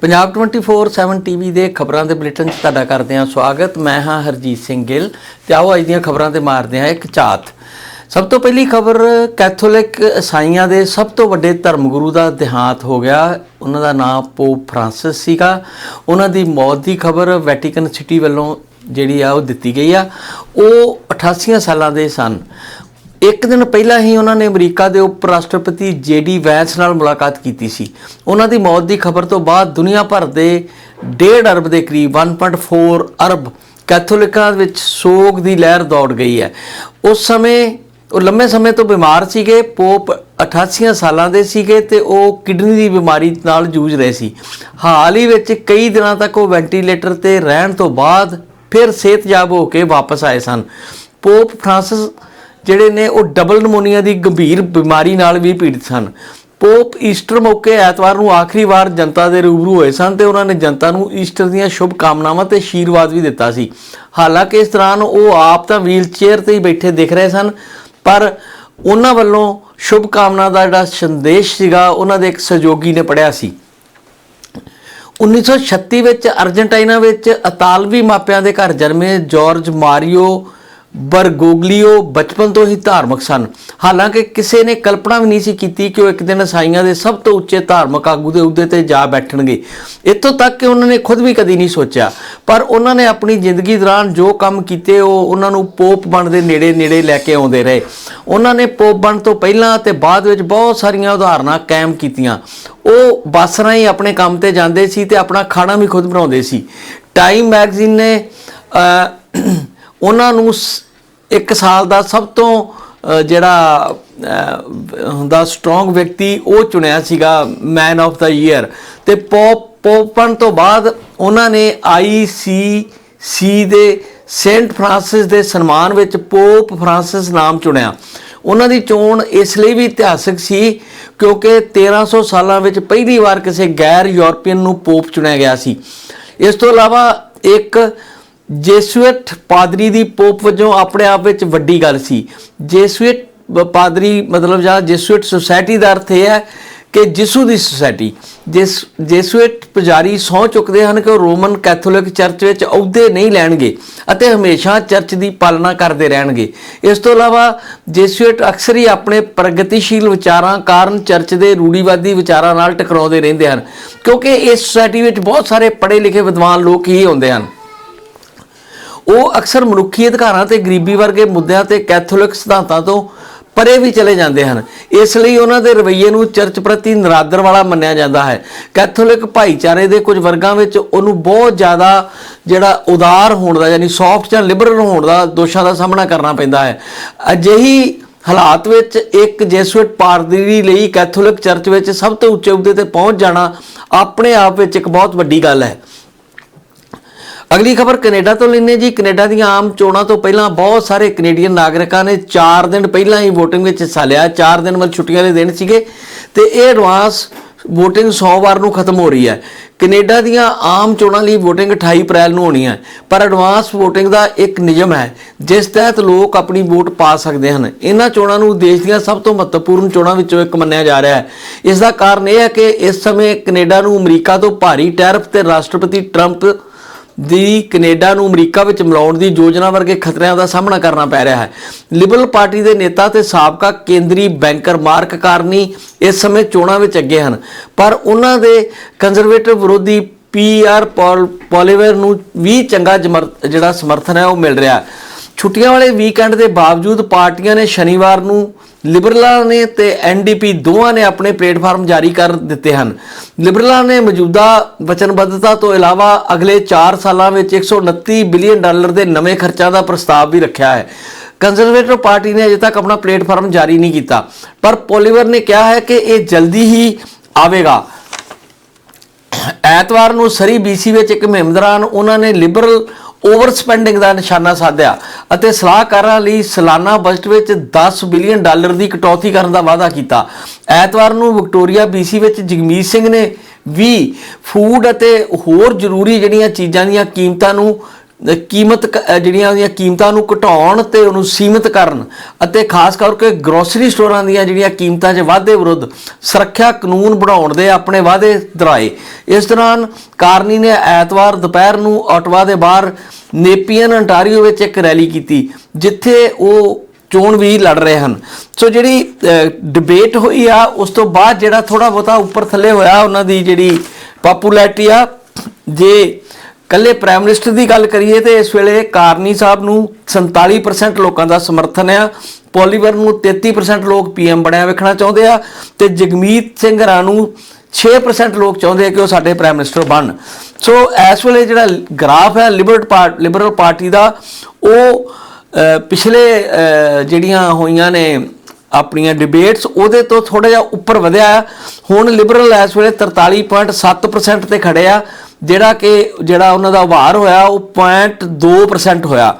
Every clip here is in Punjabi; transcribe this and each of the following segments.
ਪੰਜਾਬ 24/7 ਟੀਵੀ ਦੇ ਖਬਰਾਂ ਦੇ ਬੁਲੇਟਿਨ 'ਚ ਤੁਹਾਡਾ ਕਰਦੇ ਹਾਂ ਸਵਾਗਤ। ਮੈਂ ਹਾਂ ਹਰਜੀਤ ਸਿੰਘ ਗਿੱਲ ਤੇ ਆਓ ਅੱਜ ਦੀਆਂ ਖਬਰਾਂ ਤੇ ਮਾਰਦੇ ਹਾਂ ਇੱਕ ਝਾਤ। ਸਭ ਤੋਂ ਪਹਿਲੀ ਖਬਰ, ਕੈਥੋਲਿਕ ਈਸਾਈਆਂ ਦੇ ਸਭ ਤੋਂ ਵੱਡੇ ਧਰਮ ਗੁਰੂ ਦਾ ਦੇਹਾਂਤ ਹੋ ਗਿਆ। ਉਹਨਾਂ ਦਾ ਨਾਮ ਪੋਪ ਫ੍ਰਾਂਸਿਸ ਸੀਗਾ। ਉਹਨਾਂ ਦੀ ਮੌਤ ਦੀ ਖਬਰ ਵੈਟੀਕਨ ਸਿਟੀ ਵੱਲੋਂ ਜਿਹੜੀ ਆ ਉਹ ਦਿੱਤੀ ਗਈ ਆ। ਉਹ 88 ਸਾਲਾਂ ਦੇ ਸਨ। ਇੱਕ ਦਿਨ ਪਹਿਲਾਂ ਹੀ ਉਹਨਾਂ ਨੇ ਅਮਰੀਕਾ ਦੇ ਉਪ ਰਾਸ਼ਟਰਪਤੀ ਜੇਡੀ ਵੈਂਸ ਨਾਲ ਮੁਲਾਕਾਤ ਕੀਤੀ ਸੀ। ਉਹਨਾਂ ਦੀ ਮੌਤ ਦੀ ਖਬਰ ਤੋਂ ਬਾਅਦ ਦੁਨੀਆ ਭਰ ਦੇ 1.5 ਅਰਬ ਦੇ ਕਰੀਬ 1.4 ਅਰਬ ਕੈਥੋਲਿਕਾਂ ਵਿੱਚ ਸੋਗ ਦੀ ਲਹਿਰ ਦੌੜ ਗਈ ਹੈ। ਉਸ ਸਮੇਂ, ਉਹ ਲੰਮੇ ਸਮੇਂ ਤੋਂ ਬਿਮਾਰ ਸੀਗੇ, ਪੋਪ 88 ਸਾਲਾਂ ਦੇ ਸੀਗੇ ਤੇ ਉਹ ਕਿਡਨੀ ਦੀ ਬਿਮਾਰੀ ਨਾਲ ਜੂਝ ਰਹੇ ਸੀ। ਹਾਲ ਹੀ ਵਿੱਚ ਕਈ ਦਿਨਾਂ ਤੱਕ ਉਹ ਵੈਂਟੀਲੇਟਰ ਤੇ ਰਹਿਣ ਤੋਂ ਬਾਅਦ ਫਿਰ ਸਿਹਤਯਾਬ ਹੋ ਕੇ ਵਾਪਸ ਆਏ ਸਨ। ਪੋਪ ਫ੍ਰਾਂਸਿਸ ਜਿਹੜੇ ਨੇ ਉਹ ਡਬਲ ਨਮੋਨੀਆ ਦੀ ਗੰਭੀਰ ਬਿਮਾਰੀ ਨਾਲ ਵੀ ਪੀੜਤ ਸਨ। ਪੋਪ ਈਸਟਰ ਮੌਕੇ ਐਤਵਾਰ ਨੂੰ ਆਖਰੀ ਵਾਰ ਜਨਤਾ ਦੇ ਰੂਬਰੂ ਹੋਏ ਸਨ ਤੇ ਉਹਨਾਂ ਨੇ ਜਨਤਾ ਨੂੰ ਈਸਟਰ ਦੀਆਂ ਸ਼ੁਭ ਕਾਮਨਾਵਾਂ ਤੇ ਆਸ਼ੀਰਵਾਦ ਵੀ ਦਿੱਤਾ ਸੀ। ਹਾਲਾਂਕਿ ਇਸ ਦੌਰਾਨ ਉਹ ਆਪ ਤਾਂ ਵੀਲਚੇਅਰ ਤੇ ਹੀ ਬੈਠੇ ਦਿਖ ਰਹੇ ਸਨ, ਪਰ ਉਹਨਾਂ ਵੱਲੋਂ ਸ਼ੁਭ ਕਾਮਨਾ ਦਾ ਜਿਹੜਾ ਸੰਦੇਸ਼ ਸੀਗਾ, ਉਹਨਾਂ ਦੇ ਇੱਕ ਸਹਿਯੋਗੀ ਨੇ ਪੜਿਆ ਸੀ। 1936 ਵਿੱਚ ਅਰਜਨਟਾਈਨਾ ਵਿੱਚ ਇਤਾਲਵੀ ਮਾਪਿਆਂ ਦੇ ਘਰ ਜਨਮੇ ਜਾਰਜ ਮਾਰੀਓ ਬਰਗੋਗਲੀਓ ਬਚਪਨ ਤੋਂ ਹੀ ਧਾਰਮਿਕ ਸਨ। ਹਾਲਾਂਕਿ ਕਿਸੇ ਨੇ ਕਲਪਨਾ ਵੀ ਨਹੀਂ ਸੀ ਕੀਤੀ ਕਿ ਉਹ ਇੱਕ ਦਿਨ ਈਸਾਈਆਂ ਦੇ ਸਭ ਤੋਂ ਉੱਚੇ ਧਾਰਮਿਕ ਆਗੂ ਦੇ ਅਹੁਦੇ ਤੇ ਜਾ ਬੈਠਣਗੇ। ਇੱਥੋਂ ਤੱਕ ਕਿ ਉਹਨਾਂ ਨੇ ਖੁਦ ਵੀ ਕਦੀ ਨਹੀਂ ਸੋਚਿਆ। ਪਰ ਉਹਨਾਂ ਨੇ ਆਪਣੀ ਜ਼ਿੰਦਗੀ ਦੌਰਾਨ ਜੋ ਕੰਮ ਕੀਤੇ, ਉਹ ਉਹਨਾਂ ਨੂੰ ਪੋਪ ਬਣ ਦੇ ਨੇੜੇ ਨੇੜੇ ਲੈ ਕੇ ਆਉਂਦੇ ਰਹੇ। ਉਹਨਾਂ ਨੇ ਪੋਪ ਬਣ ਤੋਂ ਪਹਿਲਾਂ ਤੇ ਬਾਅਦ ਵਿੱਚ ਬਹੁਤ ਸਾਰੀਆਂ ਉਦਾਹਰਨਾਂ ਕਾਇਮ ਕੀਤੀਆਂ। ਉਹ ਬੱਸ ਰਾਹੀਂ ਆਪਣੇ ਕੰਮ ਤੇ ਜਾਂਦੇ ਸੀ ਤੇ ਆਪਣਾ ਖਾਣਾ ਵੀ ਖੁਦ ਬਣਾਉਂਦੇ ਸੀ। ਟਾਈਮ ਮੈਗਜ਼ੀਨ ਨੇ ਉਹਨਾਂ ਨੂੰ ਸ- ਇੱਕ ਸਾਲ ਦਾ ਸਭ ਤੋਂ ਜਿਹੜਾ ਹੁੰਦਾ ਸਟਰੋਂਗ ਵਿਅਕਤੀ ਉਹ ਚੁਣਿਆ ਸੀਗਾ ਮੈਨ ਆਫ ਦਾ ਈਅਰ ਤੇ ਪੋਪ ਪੋਪਨ ਤੋਂ ਬਾਅਦ ਉਹਨਾਂ ਨੇ ਆਈਸੀਸੀ ਦੇ ਸੇਂਟ ਫ੍ਰਾਂਸਿਸ ਦੇ ਸਨਮਾਨ ਵਿੱਚ ਪੋਪ ਫ੍ਰਾਂਸਿਸ ਨਾਮ ਚੁਣਿਆ। ਉਹਨਾਂ ਦੀ ਚੋਣ ਇਸ ਲਈ ਵੀ ਇਤਿਹਾਸਕ ਸੀ ਕਿਉਂਕਿ 1300 ਸਾਲਾਂ ਵਿੱਚ ਪਹਿਲੀ ਵਾਰ ਕਿਸੇ ਗੈਰ ਯੂਰਪੀਅਨ ਨੂੰ ਪੋਪ ਚੁਣਿਆ ਗਿਆ ਸੀ। ਇਸ ਤੋਂ ਇਲਾਵਾ ਇੱਕ ਜੇਸੂਇਟ ਪਾਦਰੀ ਦੀ ਪੋਪ ਵਜੋਂ ਆਪਣੇ ਆਪ ਵਿੱਚ ਵੱਡੀ ਗੱਲ ਸੀ। ਜੇਸੂਇਟ ਪਾਦਰੀ ਮਤਲਬ ਜਾਂ ਜੇਸੂਇਟ ਸੁਸਾਇਟੀ ਦਾ ਅਰਥ ਇਹ ਹੈ ਕਿ ਜਿਸੂ ਦੀ ਸੁਸਾਇਟੀ ਜਿਸ ਜੇਸੂਇਟ ਪੁਜਾਰੀ ਸਹੁੰ ਚੁੱਕਦੇ ਹਨ ਕਿ ਉਹ ਰੋਮਨ ਕੈਥੋਲਿਕ ਚਰਚ ਵਿੱਚ ਅਹੁਦੇ ਨਹੀਂ ਲੈਣਗੇ ਅਤੇ ਹਮੇਸ਼ਾ ਚਰਚ ਦੀ ਪਾਲਣਾ ਕਰਦੇ ਰਹਿਣਗੇ। ਇਸ ਤੋਂ ਇਲਾਵਾ ਜੇਸੂਇਟ ਅਕਸਰ ਹੀ ਆਪਣੇ ਪ੍ਰਗਤੀਸ਼ੀਲ ਵਿਚਾਰਾਂ ਕਾਰਨ ਚਰਚ ਦੇ ਰੂੜੀਵਾਦੀ ਵਿਚਾਰਾਂ ਨਾਲ ਟਕਰਾਉਂਦੇ ਰਹਿੰਦੇ ਹਨ, ਕਿਉਂਕਿ ਇਸ ਸੁਸਾਇਟੀ ਵਿੱਚ ਬਹੁਤ ਸਾਰੇ ਪੜ੍ਹੇ ਲਿਖੇ ਵਿਦਵਾਨ ਲੋਕ ਹੀ ਹੁੰਦੇ ਹਨ। ਉਹ ਅਕਸਰ ਮਨੁੱਖੀ ਅਧਿਕਾਰਾਂ ਤੇ ਗਰੀਬੀ ਵਰਗੇ ਮੁੱਦਿਆਂ ਤੇ ਕੈਥੋਲਿਕ ਸਿਧਾਂਤਾਂ ਤੋਂ ਪਰੇ ਵੀ ਚਲੇ ਜਾਂਦੇ ਹਨ। ਇਸ ਲਈ ਉਹਨਾਂ ਦੇ ਰਵੱਈਏ ਨੂੰ ਚਰਚ ਪ੍ਰਤੀ ਨਰਾਦਰ ਵਾਲਾ ਮੰਨਿਆ ਜਾਂਦਾ ਹੈ। ਕੈਥੋਲਿਕ ਭਾਈਚਾਰੇ ਦੇ ਕੁਝ ਵਰਗਾਂ ਵਿੱਚ ਉਹਨੂੰ ਬਹੁਤ ਜ਼ਿਆਦਾ ਜਿਹੜਾ ਉਦਾਰ ਹੋਣ ਦਾ ਯਾਨੀ ਸੌਫਟ ਜਾਂ ਲਿਬਰਲ ਹੋਣ ਦਾ ਦੋਸ਼ਾਂ ਦਾ ਸਾਹਮਣਾ ਕਰਨਾ ਪੈਂਦਾ ਹੈ। ਅਜਿਹੀ ਹਾਲਾਤ ਵਿੱਚ ਇੱਕ ਜੈਸੂਇਟ ਪਾਦਰੀ ਲਈ ਕੈਥੋਲਿਕ ਚਰਚ ਵਿੱਚ ਸਭ ਤੋਂ ਉੱਚੇ ਅਹੁਦੇ ਤੇ ਪਹੁੰਚ ਜਾਣਾ ਆਪਣੇ ਆਪ ਵਿੱਚ ਇੱਕ ਬਹੁਤ ਵੱਡੀ ਗੱਲ ਹੈ। ਅਗਲੀ ਖਬਰ, ਕੈਨੇਡਾ ਤੋਂ ਲੈਨੇ ਜੀ। ਕੈਨੇਡਾ ਦੀਆਂ ਆਮ ਚੋਣਾਂ ਤੋਂ ਪਹਿਲਾਂ ਬਹੁਤ ਸਾਰੇ ਕੈਨੇਡੀਅਨ ਨਾਗਰਿਕਾਂ ਨੇ 4 ਦਿਨ ਪਹਿਲਾਂ ਹੀ VOTING ਵਿੱਚ ਹਿੱਸਾ ਲਿਆ। 4 ਦਿਨ ਮਤਲਬ ਛੁੱਟੀਆਂ ਦੇ ਦਿਨ ਸੀਗੇ ਤੇ ਇਹ ਐਡਵਾਂਸ VOTING ਸੋਮਵਾਰ ਨੂੰ ਖਤਮ ਹੋ ਰਹੀ ਹੈ। ਕੈਨੇਡਾ ਦੀਆਂ ਆਮ ਚੋਣਾਂ ਲਈ VOTING 28 ਅਪ੍ਰੈਲ ਨੂੰ ਹੋਣੀ ਹੈ। ਪਰ ਐਡਵਾਂਸ VOTING ਦਾ ਇੱਕ ਨਿਯਮ ਹੈ, ਜਿਸ ਤਹਿਤ ਲੋਕ ਆਪਣੀ ਵੋਟ ਪਾ ਸਕਦੇ ਹਨ। ਇਹਨਾਂ ਚੋਣਾਂ ਨੂੰ ਦੇਸ਼ ਦੀਆਂ ਸਭ ਤੋਂ ਮਹੱਤਵਪੂਰਨ ਚੋਣਾਂ ਵਿੱਚੋਂ ਇੱਕ ਮੰਨਿਆ ਜਾ ਰਿਹਾ ਹੈ। ਇਸ ਦਾ ਕਾਰਨ ਇਹ ਹੈ ਕਿ ਇਸ ਸਮੇਂ ਕੈਨੇਡਾ ਨੂੰ ਅਮਰੀਕਾ ਤੋਂ ਭਾਰੀ ਟੈਰਫ ਤੇ ਰਾਸ਼ਟਰਪਤੀ ਟਰੰਪ ਦੀ ਕੈਨੇਡਾ ਨੂੰ ਅਮਰੀਕਾ ਵਿੱਚ ਮਿਲਾਉਣ ਦੀ ਯੋਜਨਾ ਵਰਗੇ ਖਤਰਿਆਂ ਦਾ ਸਾਹਮਣਾ ਕਰਨਾ ਪੈ ਰਿਹਾ ਹੈ। ਲਿਬਰਲ ਪਾਰਟੀ ਦੇ ਨੇਤਾ ਤੇ ਸਾਬਕਾ ਕੇਂਦਰੀ ਬੈਂਕਰ ਮਾਰਕ ਕਾਰਨੀ ਇਸ ਸਮੇਂ ਚੋਣਾਂ ਵਿੱਚ ਅੱਗੇ ਹਨ। ਪਰ ਉਹਨਾਂ ਦੇ ਕੰਜ਼ਰਵੇਟਿਵ ਵਿਰੋਧੀ ਪੀਆਰ ਪੋਲੀਵਰ ਨੂੰ ਵੀ ਚੰਗਾ ਜਮਰ- ਜਿਹੜਾ ਸਮਰਥਨ ਹੈ ਉਹ ਮਿਲ ਰਿਹਾ ਛੁੱਟੀਆਂ ਵਾਲੇ ਵੀਕਐਂਡ ਦੇ ਬਾਵਜੂਦ ਪਾਰਟੀਆਂ ਨੇ ਸ਼ਨੀਵਾਰ ਨੂੰ ਲਿਬਰਲਾਂ ਨੇ ਤੇ ਐਨਡੀਪੀ ਦੋਵਾਂ ਨੇ ਆਪਣੇ ਪਲੇਟਫਾਰਮ ਜਾਰੀ ਕਰ ਦਿੱਤੇ ਹਨ। ਲਿਬਰਲਾਂ ਨੇ ਮੌਜੂਦਾ ਵਚਨਬੱਧਤਾ ਤੋਂ ਇਲਾਵਾ ਅਗਲੇ 4 ਸਾਲਾਂ ਵਿੱਚ 129 ਬਿਲੀਅਨ ਡਾਲਰ ਦੇ ਨਵੇਂ ਖਰਚਾਂ ਦਾ ਪ੍ਰਸਤਾਵ ਵੀ ਰੱਖਿਆ ਹੈ। ਕੰਜ਼ਰਵੇਟਿਵ ਪਾਰਟੀ ਨੇ ਅਜੇ ਤੱਕ ਆਪਣਾ ਪਲੇਟਫਾਰਮ ਜਾਰੀ ਨਹੀਂ ਕੀਤਾ। ਪਰ ਪੋਲੀਵਰ ਨੇ ਕਿਹਾ ਹੈ ਕਿ ਇਹ ਜਲਦੀ ਹੀ ਆਵੇਗਾ। ਐਤਵਾਰ ਨੂੰ ਸਰੀ ਬੀਸੀ ਵਿੱਚ ਇੱਕ ਮੁਹਿੰਮ ਦੌਰਾਨ ਉਹਨਾਂ ਨੇ ਲਿਬਰਲ ਓਵਰ ਸਪੈਂਡਿੰਗ ਦਾ ਨਿਸ਼ਾਨਾ ਸਾਧਿਆ ਅਤੇ ਸਲਾਹਕਾਰਾਂ ਲਈ ਸਾਲਾਨਾ ਬਜਟ ਵਿੱਚ 10 ਬਿਲੀਅਨ ਡਾਲਰ ਦੀ ਕਟੌਤੀ ਕਰਨ ਦਾ ਵਾਅਦਾ ਕੀਤਾ। ਐਤਵਾਰ ਨੂੰ ਵਿਕਟੋਰੀਆ ਬੀਸੀ ਵਿੱਚ ਜਗਮੀਤ ਸਿੰਘ ਨੇ ਵੀ ਫੂਡ ਅਤੇ ਹੋਰ ਜ਼ਰੂਰੀ ਜਿਹੜੀਆਂ ਚੀਜ਼ਾਂ ਦੀਆਂ ਕੀਮਤਾਂ ਨੂੰ ਕੀਮਤ ਕ- ਜਿਹੜੀਆਂ ਉਹਦੀਆਂ ਕੀਮਤਾਂ ਨੂੰ ਘਟਾਉਣ ਤੇ ਉਹਨੂੰ ਸੀਮਿਤ ਕਰਨ ਅਤੇ ਖਾਸ ਕਰਕੇ ਗਰੋਸਰੀ ਸਟੋਰਾਂ ਦੀਆਂ ਜਿਹੜੀਆਂ ਕੀਮਤਾਂ 'ਚ ਵਾਧੇ ਵਿਰੁੱਧ ਸੁਰੱਖਿਆ ਕਾਨੂੰਨ ਬਣਾਉਣ ਦੇ ਆਪਣੇ ਵਾਅਦੇ ਦੁਹਰਾਏ ਇਸ ਦੌਰਾਨ ਕਾਰਨੀ ਨੇ ਐਤਵਾਰ ਦੁਪਹਿਰ ਨੂੰ ਆਟਵਾ ਦੇ ਬਾਹਰ ਨੇਪੀਅਨ ਅੰਟਾਰੀਓ ਵਿੱਚ ਇੱਕ ਰੈਲੀ ਕੀਤੀ, ਜਿੱਥੇ ਉਹ ਚੋਣ ਵੀ ਲੜ ਰਹੇ ਹਨ। ਸੋ ਜਿਹੜੀ ਡਿਬੇਟ ਹੋਈ ਆ, ਉਸ ਤੋਂ ਬਾਅਦ ਜਿਹੜਾ ਥੋੜਾ ਬਹੁਤਾ ਉੱਪਰ ਥੱਲੇ ਹੋਇਆ ਉਹਨਾਂ ਦੀ ਜਿਹੜੀ ਪਾਪੂਲੈਰਿਟੀ ਆ, ਜੇ ਕੱਲੇ ਪ੍ਰਾਈਮ ਮਿਨਿਸਟਰ ਦੀ ਗੱਲ ਕਰੀਏ ਤੇ ਇਸ ਵੇਲੇ ਕਾਰਨੀ ਸਾਹਿਬ ਨੂੰ 47% ਲੋਕਾਂ ਦਾ ਸਮਰਥਨ ਆ। ਪੋਲੀਵਰ ਨੂੰ 33% ਲੋਕ ਪੀਐਮ ਬਣਿਆ ਵੇਖਣਾ ਚਾਹੁੰਦੇ ਆ ਤੇ ਜਗਮੀਤ ਸਿੰਘ ਰਾਂ ਨੂੰ 6% ਲੋਕ ਚਾਹੁੰਦੇ ਆ ਕਿ ਉਹ ਸਾਡੇ ਪ੍ਰਾਈਮ ਮਿਨਿਸਟਰ ਬਣ। ਸੋ ਇਸ ਵੇਲੇ ਜਿਹੜਾ ਗ੍ਰਾਫ ਹੈ ਲਿਬਰਲ ਪਾਰਟ ਲਿਬਰਲ ਪਾਰਟੀ ਦਾ, ਉਹ ਪਿਛਲੇ ਜਿਹੜੀਆਂ ਹੋਈਆਂ ਨੇ ਆਪਣੀਆਂ ਡਿਬੇਟਸ ਉਹਦੇ ਤੋਂ ਥੋੜਾ ਜਿਹਾ ਉੱਪਰ ਵਧਿਆ ਆ। ਹੁਣ ਲਿਬਰਲ ਇਸ ਵੇਲੇ 43.7% ਤੇ ਖੜੇ ਆ। ਜਿਹੜਾ ਕਿ ਜਿਹੜਾ ਉਹਨਾਂ ਦਾ ਉਭਾਰ ਹੋਇਆ, ਉਹ 0.2% ਹੋਇਆ।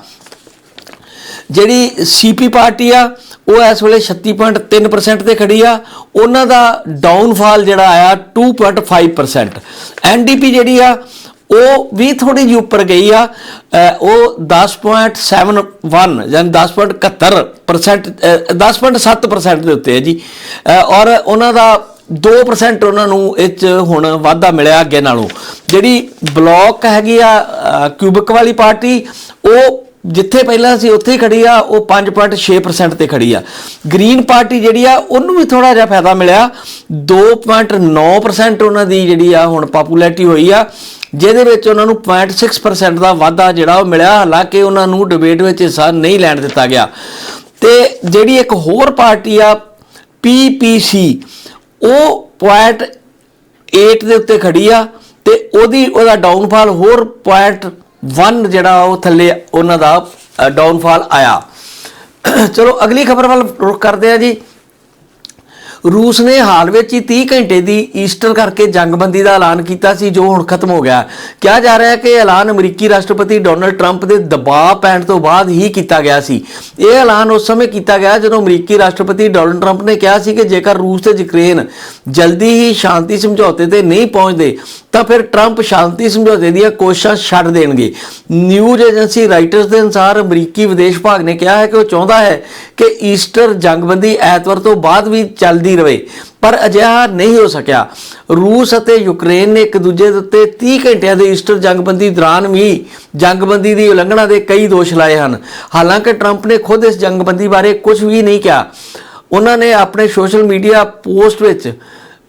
ਜਿਹੜੀ ਸੀਪੀ ਪਾਰਟੀ ਆ, ਉਹ ਇਸ ਵੇਲੇ 36.3% ਤੇ ਖੜੀ ਆ। ਉਹਨਾਂ ਦਾ ਡਾਊਨਫਾਲ ਜਿਹੜਾ ਆਇਆ 2.5% ਐਨਡੀਪੀ ਜਿਹੜੀ ਆ, ਉਹ ਵੀ ਥੋੜੀ ਜਿਹੀ ਉੱਪਰ ਗਈ ਆ। ਅਹ ਉਹ 10.71 ਯਾਨੀ 10.71% ਅਹ 10.7% ਦੇ ਉੱਤੇ ਹੈ ਜੀ। ਔਰ ਉਹਨਾਂ ਦਾ 2% ਉਹਨਾਂ ਨੂੰ ਇਹ 'ਚ ਹੁਣ ਵਾਧਾ ਮਿਲਿਆ ਅੱਗੇ ਨਾਲੋਂ। ਜਿਹੜੀ ਬਲੌਕ ਹੈਗੀ ਆ ਅਹ ਕਿਊਬਿਕ ਵਾਲੀ ਪਾਰਟੀ, ਉਹ ਜਿੱਥੇ ਪਹਿਲਾਂ ਸੀ ਉੱਥੇ ਹੀ ਖੜੀ ਆ, ਉਹ 5.6% ਤੇ ਖੜੀ ਆ। ਗ੍ਰੀਨ ਪਾਰਟੀ ਜਿਹੜੀ ਆ, ਉਹਨੂੰ ਵੀ ਥੋੜਾ ਜਿਹਾ ਫਾਇਦਾ ਮਿਲਿਆ। 2.9% ਉਹਨਾਂ ਦੀ ਜਿਹੜੀ ਆ, ਹੁਣ ਪਪੂਲੈਰਿਟੀ ਹੋਈ ਆ, ਜਿਹਦੇ ਵਿੱਚ ਉਹਨਾਂ ਨੂੰ 0.6% ਦਾ ਵਾਧਾ ਜਿਹੜਾ ਉਹ ਮਿਲਿਆ। ਹਾਲਾਂਕਿ ਉਹਨਾਂ ਨੂੰ ਡਿਬੇਟ ਵਿੱਚ ਹਿੱਸਾ ਨਹੀਂ ਲੈਣ ਦਿੱਤਾ ਗਿਆ। ਤੇ ਜਿਹੜੀ ਇੱਕ ਹੋਰ ਪਾਰਟੀ ਆ PPC ਉਹ ਪੁਆਇੰਟ 8 ਦੇ ਉੱਤੇ ਖੜੀ ਆ ਤੇ ਉਹਦੀ ਉਹਦਾ ਡਾਊਨਫਾਲ ਹੋਰ ਪੁਆਇੰਟ 1 ਜਿਹੜਾ ਉਹ ਥੱਲੇ ਉਹਨਾਂ ਦਾ ਡਾਊਨਫਾਲ ਆਇਆ। ਚਲੋ ਅਗਲੀ ਖਬਰ ਵੱਲ ਰੁਖ ਕਰਦੇ ਆ ਜੀ। ਰੂਸ ਨੇ ਹਾਲ ਵਿੱਚ ਹੀ 30 ਘੰਟੇ ਦੀ ਈਸਟਰ ਕਰਕੇ ਜੰਗਬੰਦੀ ਦਾ ਐਲਾਨ ਕੀਤਾ ਸੀ, ਜੋ ਹੁਣ ਖਤਮ ਹੋ ਗਿਆ ਕਿਹਾ ਜਾ ਰਿਹਾ ਹੈ ਕਿ ਐਲਾਨ ਅਮਰੀਕੀ ਰਾਸ਼ਟਰਪਤੀ ਡੋਨਲਡ ਟਰੰਪ ਦੇ ਦਬਾਅ ਪੈਣ ਤੋਂ ਬਾਅਦ ਹੀ ਕੀਤਾ ਗਿਆ ਸੀ। ਇਹ ਐਲਾਨ ਉਸ ਸਮੇਂ ਕੀਤਾ ਗਿਆ ਜਦੋਂ ਅਮਰੀਕੀ ਰਾਸ਼ਟਰਪਤੀ ਡੋਨਲਡ ਟਰੰਪ ਨੇ ਕਿਹਾ ਸੀ ਕਿ ਜੇਕਰ ਰੂਸ ਤੇ ਯੂਕਰੇਨ ਜਲਦੀ ਹੀ ਸ਼ਾਂਤੀ ਸਮਝੌਤੇ ਤੇ ਨਹੀਂ ਪਹੁੰਚਦੇ ਤਾਂ ਫਿਰ ਟਰੰਪ ਸ਼ਾਂਤੀ ਸਮਝੌਤੇ ਦੀਆਂ ਕੋਸ਼ਿਸ਼ਾਂ ਛੱਡ ਦੇਣਗੇ। ਨਿਊਜ਼ ਏਜੰਸੀ ਰਾਈਟਰਸ ਦੇ ਅਨੁਸਾਰ ਅਮਰੀਕੀ ਵਿਦੇਸ਼ ਵਿਭਾਗ ਨੇ ਕਿਹਾ ਹੈ ਕਿ ਉਹ ਚਾਹੁੰਦਾ ਹੈ ਕਿ ਈਸਟਰ ਜੰਗਬੰਦੀ ਐਤਵਾਰ ਤੋਂ ਬਾਅਦ ਵੀ ਚੱਲਦੀ ਰਹੇ, ਪਰ ਅਜਿਹਾ ਨਹੀਂ ਹੋ ਸਕਿਆ। ਰੂਸ ਅਤੇ ਯੂਕਰੇਨ ਨੇ ਇੱਕ ਦੂਜੇ ਦੇ ਉੱਤੇ 30 ਘੰਟਿਆਂ ਦੇ ਈਸਟਰ ਜੰਗਬੰਦੀ ਦੌਰਾਨ ਵੀ ਜੰਗਬੰਦੀ ਦੀ ਉਲੰਘਣਾ ਦੇ ਕਈ ਦੋਸ਼ ਲਾਏ ਹਨ। ਹਾਲਾਂਕਿ ਟਰੰਪ ਨੇ ਖੁਦ ਇਸ ਜੰਗਬੰਦੀ ਬਾਰੇ ਕੁਝ ਵੀ ਨਹੀਂ ਕਿਹਾ। ਉਹਨਾਂ ਨੇ ਆਪਣੇ ਸੋਸ਼ਲ ਮੀਡੀਆ ਪੋਸਟ ਵਿੱਚ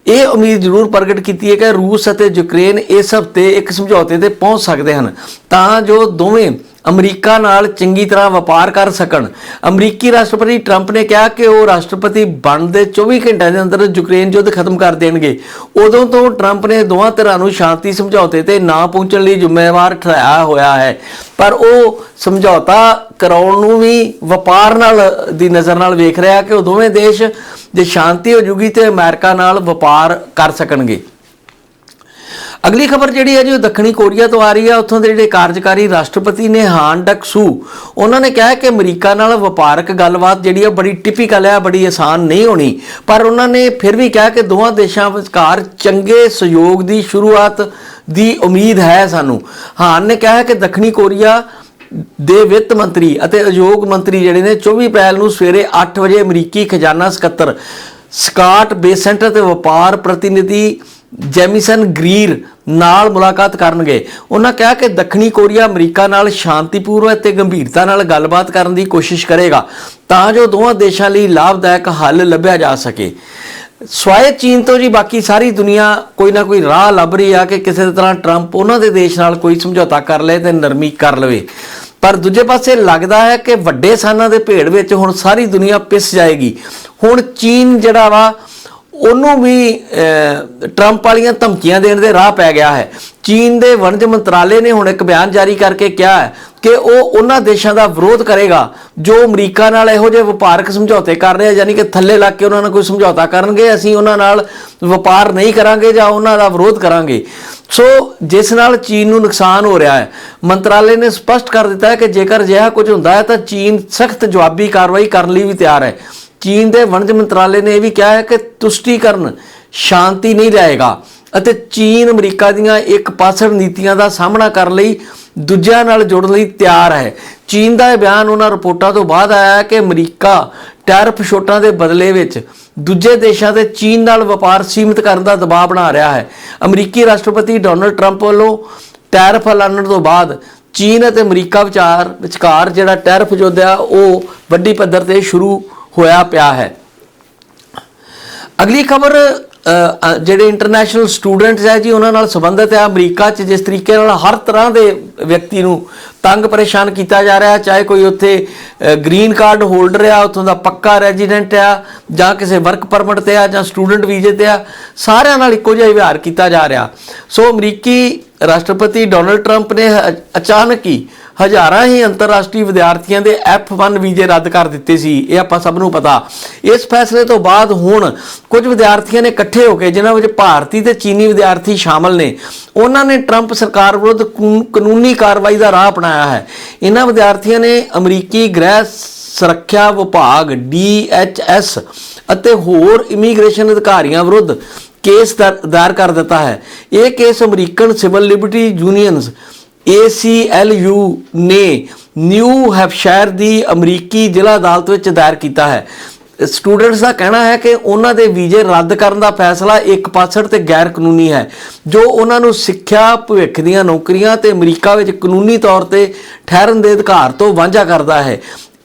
ਇਹ ਉਮੀਦ ਜ਼ਰੂਰ ਪ੍ਰਗਟ ਕੀਤੀ ਹੈ ਕਿ ਰੂਸ ਅਤੇ ਯੂਕਰੇਨ ਇਸ ਹਫ਼ਤੇ ਇੱਕ ਸਮਝੌਤੇ ਤੇ ਪਹੁੰਚ ਸਕਦੇ ਹਨ। ਤਾਂ ਜੋ ਦੋਵੇਂ ਅਮਰੀਕਾ ਨਾਲ ਚੰਗੀ ਤਰ੍ਹਾਂ ਵਪਾਰ ਕਰ ਸਕਣ। ਅਮਰੀਕੀ ਰਾਸ਼ਟਰਪਤੀ ਟਰੰਪ ਨੇ ਕਿਹਾ ਕਿ ਉਹ ਰਾਸ਼ਟਰਪਤੀ ਬਣਦੇ 24 ਘੰਟਿਆਂ ਦੇ ਅੰਦਰ ਯੂਕਰੇਨ ਯੁੱਧ ਖਤਮ ਕਰ ਦੇਣਗੇ। ਉਦੋਂ ਤੋਂ ਟਰੰਪ ਨੇ ਦੋਵਾਂ ਧਿਰਾਂ ਨੂੰ ਸ਼ਾਂਤੀ ਸਮਝੌਤੇ ਤੇ ਨਾ ਪਹੁੰਚਣ ਲਈ ਜ਼ਿੰਮੇਵਾਰ ਠਹਿਰਾਇਆ ਹੋਇਆ ਹੈ। ਪਰ ਉਹ ਸਮਝੌਤਾ ਕਰਾਉਣ ਨੂੰ ਵੀ ਵਪਾਰ ਨਾਲ ਦੀ ਨਜ਼ਰ ਨਾਲ ਵੇਖ ਰਿਹਾ ਕਿ ਉਹ ਦੋਵੇਂ ਦੇਸ਼ ਜੇ ਸ਼ਾਂਤੀ ਹੋ ਜੂਗੀ ਤੇ ਅਮਰੀਕਾ ਨਾਲ ਵਪਾਰ ਕਰ ਸਕਣਗੇ। ਅਗਲੀ ਖਬਰ ਜਿਹੜੀ ਹੈ ਜੀ, ਉਹ ਦੱਖਣੀ ਕੋਰੀਆ ਤੋਂ ਆ ਰਹੀ ਹੈ। ਉੱਥੋਂ ਦੇ ਜਿਹੜੇ ਕਾਰਜਕਾਰੀ ਰਾਸ਼ਟਰਪਤੀ ਨੇ ਹਾਨ ਡਕ ਸੂ, ਉਹਨਾਂ ਨੇ ਕਿਹਾ ਕਿ ਅਮਰੀਕਾ ਨਾਲ ਵਪਾਰਕ ਗੱਲਬਾਤ ਜਿਹੜੀ ਹੈ ਬੜੀ ਟਿਪੀਕਲ ਹੈ ਬੜੀ ਆਸਾਨ ਨਹੀਂ ਹੋਣੀ। ਪਰ ਉਹਨਾਂ ਨੇ ਫਿਰ ਵੀ ਕਿਹਾ ਕਿ ਦੋਵਾਂ ਦੇਸ਼ਾਂ ਵਿਚਕਾਰ ਚੰਗੇ ਸਹਿਯੋਗ ਦੀ ਸ਼ੁਰੂਆਤ ਦੀ ਉਮੀਦ ਹੈ ਸਾਨੂੰ। ਹਾਨ ਨੇ ਕਿਹਾ ਕਿ ਦੱਖਣੀ ਕੋਰੀਆ ਦੇ ਵਿੱਤ ਮੰਤਰੀ ਅਤੇ ਉਦਯੋਗ ਮੰਤਰੀ ਜਿਹੜੇ ਨੇ 24 ਅਪ੍ਰੈਲ ਨੂੰ ਸਵੇਰੇ 8 ਵਜੇ ਅਮਰੀਕੀ ਖਜ਼ਾਨਾ ਸਕੱਤਰ ਸਕਾਟ ਬੇਸੈਂਟਰ ਅਤੇ ਵਪਾਰ ਪ੍ਰਤੀਨਿਧੀ ਜੈਮਿਸਨ ਗਰੀਰ ਨਾਲ ਮੁਲਾਕਾਤ ਕਰਨਗੇ। ਉਹਨਾਂ ਕਿਹਾ ਕਿ ਦੱਖਣੀ ਕੋਰੀਆ ਅਮਰੀਕਾ ਨਾਲ ਸ਼ਾਂਤੀਪੂਰਵਕ ਅਤੇ ਗੰਭੀਰਤਾ ਨਾਲ ਗੱਲਬਾਤ ਕਰਨ ਦੀ ਕੋਸ਼ਿਸ਼ ਕਰੇਗਾ, ਤਾਂ ਜੋ ਦੋਵਾਂ ਦੇਸ਼ਾਂ ਲਈ ਲਾਭਦਾਇਕ ਹੱਲ ਲੱਭਿਆ ਜਾ ਸਕੇ। ਸਵਾਏ ਚੀਨ ਤੋਂ ਜੀ ਬਾਕੀ ਸਾਰੀ ਦੁਨੀਆ ਕੋਈ ਨਾ ਕੋਈ ਰਾਹ ਲੱਭ ਰਹੀ ਆ ਕਿ ਕਿਸੇ ਤਰ੍ਹਾਂ ਟਰੰਪ ਉਹਨਾਂ ਦੇ ਦੇਸ਼ ਨਾਲ ਕੋਈ ਸਮਝੌਤਾ ਕਰ ਲਏ ਤੇ ਨਰਮੀ ਕਰ ਲਵੇ। ਪਰ ਦੂਜੇ ਪਾਸੇ ਲੱਗਦਾ ਹੈ ਕਿ ਵੱਡੇ ਸਾਨਾਂ ਦੇ ਭੇੜ ਵਿੱਚ ਹੁਣ ਸਾਰੀ ਦੁਨੀਆ ਪਿਸ ਜਾਏਗੀ। ਹੁਣ ਚੀਨ ਜਿਹੜਾ ਵਾ ਉਹਨੂੰ ਵੀ ਟਰੰਪ ਵਾਲੀਆਂ ਧਮਕੀਆਂ ਦੇਣ ਦੇ ਰਾਹ ਪੈ ਗਿਆ ਹੈ। ਚੀਨ ਦੇ ਵਣਜ ਮੰਤਰਾਲੇ ਨੇ ਹੁਣ ਇੱਕ ਬਿਆਨ ਜਾਰੀ ਕਰਕੇ ਕਿਹਾ ਹੈ ਕਿ ਉਹ ਉਹਨਾਂ ਦੇਸ਼ਾਂ ਦਾ ਵਿਰੋਧ ਕਰੇਗਾ, ਜੋ ਅਮਰੀਕਾ ਨਾਲ ਇਹੋ ਜਿਹੇ ਵਪਾਰਕ ਸਮਝੌਤੇ ਕਰ ਰਹੇ ਆ, ਯਾਨੀ ਕਿ ਥੱਲੇ ਲੱਗ ਕੇ ਉਹਨਾਂ ਨਾਲ ਕੋਈ ਸਮਝੌਤਾ ਕਰਨਗੇ, ਅਸੀਂ ਉਹਨਾਂ ਨਾਲ ਵਪਾਰ ਨਹੀਂ ਕਰਾਂਗੇ ਜਾਂ ਉਹਨਾਂ ਦਾ ਵਿਰੋਧ ਕਰਾਂਗੇ। ਸੋ, ਜਿਸ ਨਾਲ ਚੀਨ ਨੂੰ ਨੁਕਸਾਨ ਹੋ ਰਿਹਾ ਹੈ, ਮੰਤਰਾਲੇ ਨੇ ਸਪਸ਼ਟ ਕਰ ਦਿੱਤਾ ਹੈ ਕਿ ਜੇਕਰ ਅਜਿਹਾ ਕੁਝ ਹੁੰਦਾ ਹੈ ਤਾਂ ਚੀਨ ਸਖਤ ਜਵਾਬੀ ਕਾਰਵਾਈ ਕਰਨ ਲਈ ਵੀ ਤਿਆਰ ਹੈ। ਚੀਨ ਦੇ ਵਣਜ ਮੰਤਰਾਲੇ ਨੇ ਇਹ ਵੀ ਕਿਹਾ ਹੈ ਕਿ ਤੁਸ਼ਟੀਕਰਨ ਸ਼ਾਂਤੀ ਨਹੀਂ ਲਿਆਏਗਾ ਅਤੇ ਚੀਨ ਅਮਰੀਕਾ ਦੀਆਂ ਇੱਕ ਪਾਸੜ ਨੀਤੀਆਂ ਦਾ ਸਾਹਮਣਾ ਕਰਨ ਲਈ, ਦੂਜਿਆਂ ਨਾਲ ਜੁੜਨ ਲਈ ਤਿਆਰ ਹੈ। ਚੀਨ ਦਾ ਇਹ ਬਿਆਨ ਉਹਨਾਂ ਰਿਪੋਰਟਾਂ ਤੋਂ ਬਾਅਦ ਆਇਆ ਹੈ ਕਿ ਅਮਰੀਕਾ ਟੈਰਫ ਛੋਟਾਂ ਦੇ ਬਦਲੇ ਵਿੱਚ ਦੂਜੇ ਦੇਸ਼ਾਂ ਤੇ ਚੀਨ ਨਾਲ ਵਪਾਰ ਸੀਮਿਤ ਕਰਨ ਦਾ ਦਬਾਅ ਬਣਾ ਰਿਹਾ ਹੈ। ਅਮਰੀਕੀ ਰਾਸ਼ਟਰਪਤੀ ਡੋਨਲਡ ਟਰੰਪ ਵੱਲੋਂ ਟੈਰਿਫ ਐਲਾਨਣ ਤੋਂ ਬਾਅਦ ਚੀਨ ਅਤੇ ਅਮਰੀਕਾ ਵਿਚਾਰ ਵਿਚਕਾਰ ਜਿਹੜਾ ਟੈਰਿਫ ਯੁੱਧ ਉਹ ਵੱਡੀ ਪੱਧਰ ਤੇ ਸ਼ੁਰੂ ਹੋਇਆ ਪਿਆ ਹੈ। ਅਗਲੀ ਖਬਰ ਜਿਹੜੇ ਇੰਟਰਨੈਸ਼ਨਲ ਸਟੂਡੈਂਟਸ ਹੈ ਜੀ, ਉਹਨਾਂ ਨਾਲ ਸੰਬੰਧਿਤ ਹੈ ਅਮਰੀਕਾ 'ਚ, ਜਿਸ ਤਰੀਕੇ ਨਾਲ ਹਰ ਤਰ੍ਹਾਂ ਦੇ ਵਿਅਕਤੀ ਨੂੰ ਤੰਗ ਪਰੇਸ਼ਾਨ ਕੀਤਾ ਜਾ ਰਿਹਾ ਹੈ। ਚਾਹੇ ਕੋਈ ਉੱਥੇ ਗ੍ਰੀਨ ਕਾਰਡ ਹੋਲਡਰ ਆ, ਉੱਥੋਂ ਦਾ ਪੱਕਾ ਰੈਜ਼ੀਡੈਂਟ ਆ, ਜਾਂ ਕਿਸੇ ਵਰਕ ਪਰਮਿਟ ਤੇ ਆ, ਜਾਂ ਸਟੂਡੈਂਟ ਵੀਜ਼ੇ ਤੇ ਆ, ਸਾਰਿਆਂ ਨਾਲ ਇੱਕੋ ਜਿਹਾ ਹੀ ਵਿਹਾਰ ਕੀਤਾ ਜਾ ਰਿਹਾ। ਸੋ ਅਮਰੀਕੀ ਰਾਸ਼ਟਰਪਤੀ ਡੋਨਲਡ ਟਰੰਪ ਨੇ ਅਚਾਨਕ ਹੀ ਹਜ਼ਾਰਾਂ ਹੀ ਅੰਤਰਰਾਸ਼ਟਰੀ ਵਿਦਿਆਰਥੀਆਂ ਦੇ F1 ਵੀਜ਼ੇ ਰੱਦ ਕਰ ਦਿੱਤੇ ਸੀ, ਇਹ ਆਪਾਂ ਸਭ ਨੂੰ ਪਤਾ। ਇਸ ਫੈਸਲੇ ਤੋਂ ਬਾਅਦ ਹੁਣ ਕੁਝ ਵਿਦਿਆਰਥੀਆਂ ਨੇ ਇਕੱਠੇ ਹੋ ਕੇ, ਜਿਨ੍ਹਾਂ ਵਿੱਚ ਭਾਰਤੀ ਤੇ ਚੀਨੀ ਵਿਦਿਆਰਥੀ ਸ਼ਾਮਲ ਨੇ, ਉਹਨਾਂ ਨੇ ਟਰੰਪ ਸਰਕਾਰ ਵਿਰੁੱਧ ਕਾਨੂੰਨੀ ਕਾਰਵਾਈ ਦਾ ਰਾਹ ਅਪਣਾਇਆ ਹੈ। ਇਹਨਾਂ ਵਿਦਿਆਰਥੀਆਂ ਨੇ ਅਮਰੀਕੀ ਗ੍ਰਹਿ ਸੁਰੱਖਿਆ ਵਿਭਾਗ DHS ਅਤੇ ਹੋਰ ਇਮੀਗ੍ਰੇਸ਼ਨ ਅਧਿਕਾਰੀਆਂ ਵਿਰੁੱਧ ਕੇਸ ਦਾਇਰ ਕਰ ਦਿੱਤਾ ਹੈ। ਇਹ case American civil liberty unions ACLU ਨੇ ਨਿਊ ਹੈਪਸ਼ਾਇਰ ਦੀ ਅਮਰੀਕੀ ਜ਼ਿਲ੍ਹਾ ਅਦਾਲਤ ਵਿੱਚ ਦਾਇਰ ਕੀਤਾ ਹੈ। ਸਟੂਡੈਂਟਸ ਦਾ ਕਹਿਣਾ ਹੈ ਕਿ ਉਹਨਾਂ ਦੇ ਵੀਜ਼ੇ ਰੱਦ ਕਰਨ ਦਾ ਫੈਸਲਾ ਇੱਕ ਪਾਸੜ ਤੇ ਗੈਰ ਕਾਨੂੰਨੀ ਹੈ, ਜੋ ਉਹਨਾਂ ਨੂੰ ਸਿੱਖਿਆ ਭਵਿੱਖ ਦੀਆਂ ਨੌਕਰੀਆਂ ਤੇ ਅਮਰੀਕਾ ਵਿੱਚ ਕਾਨੂੰਨੀ ਤੌਰ ਤੇ ਠਹਿਰਨ ਦੇ ਅਧਿਕਾਰ ਤੋਂ ਵਾਂਝਾ ਕਰਦਾ ਹੈ।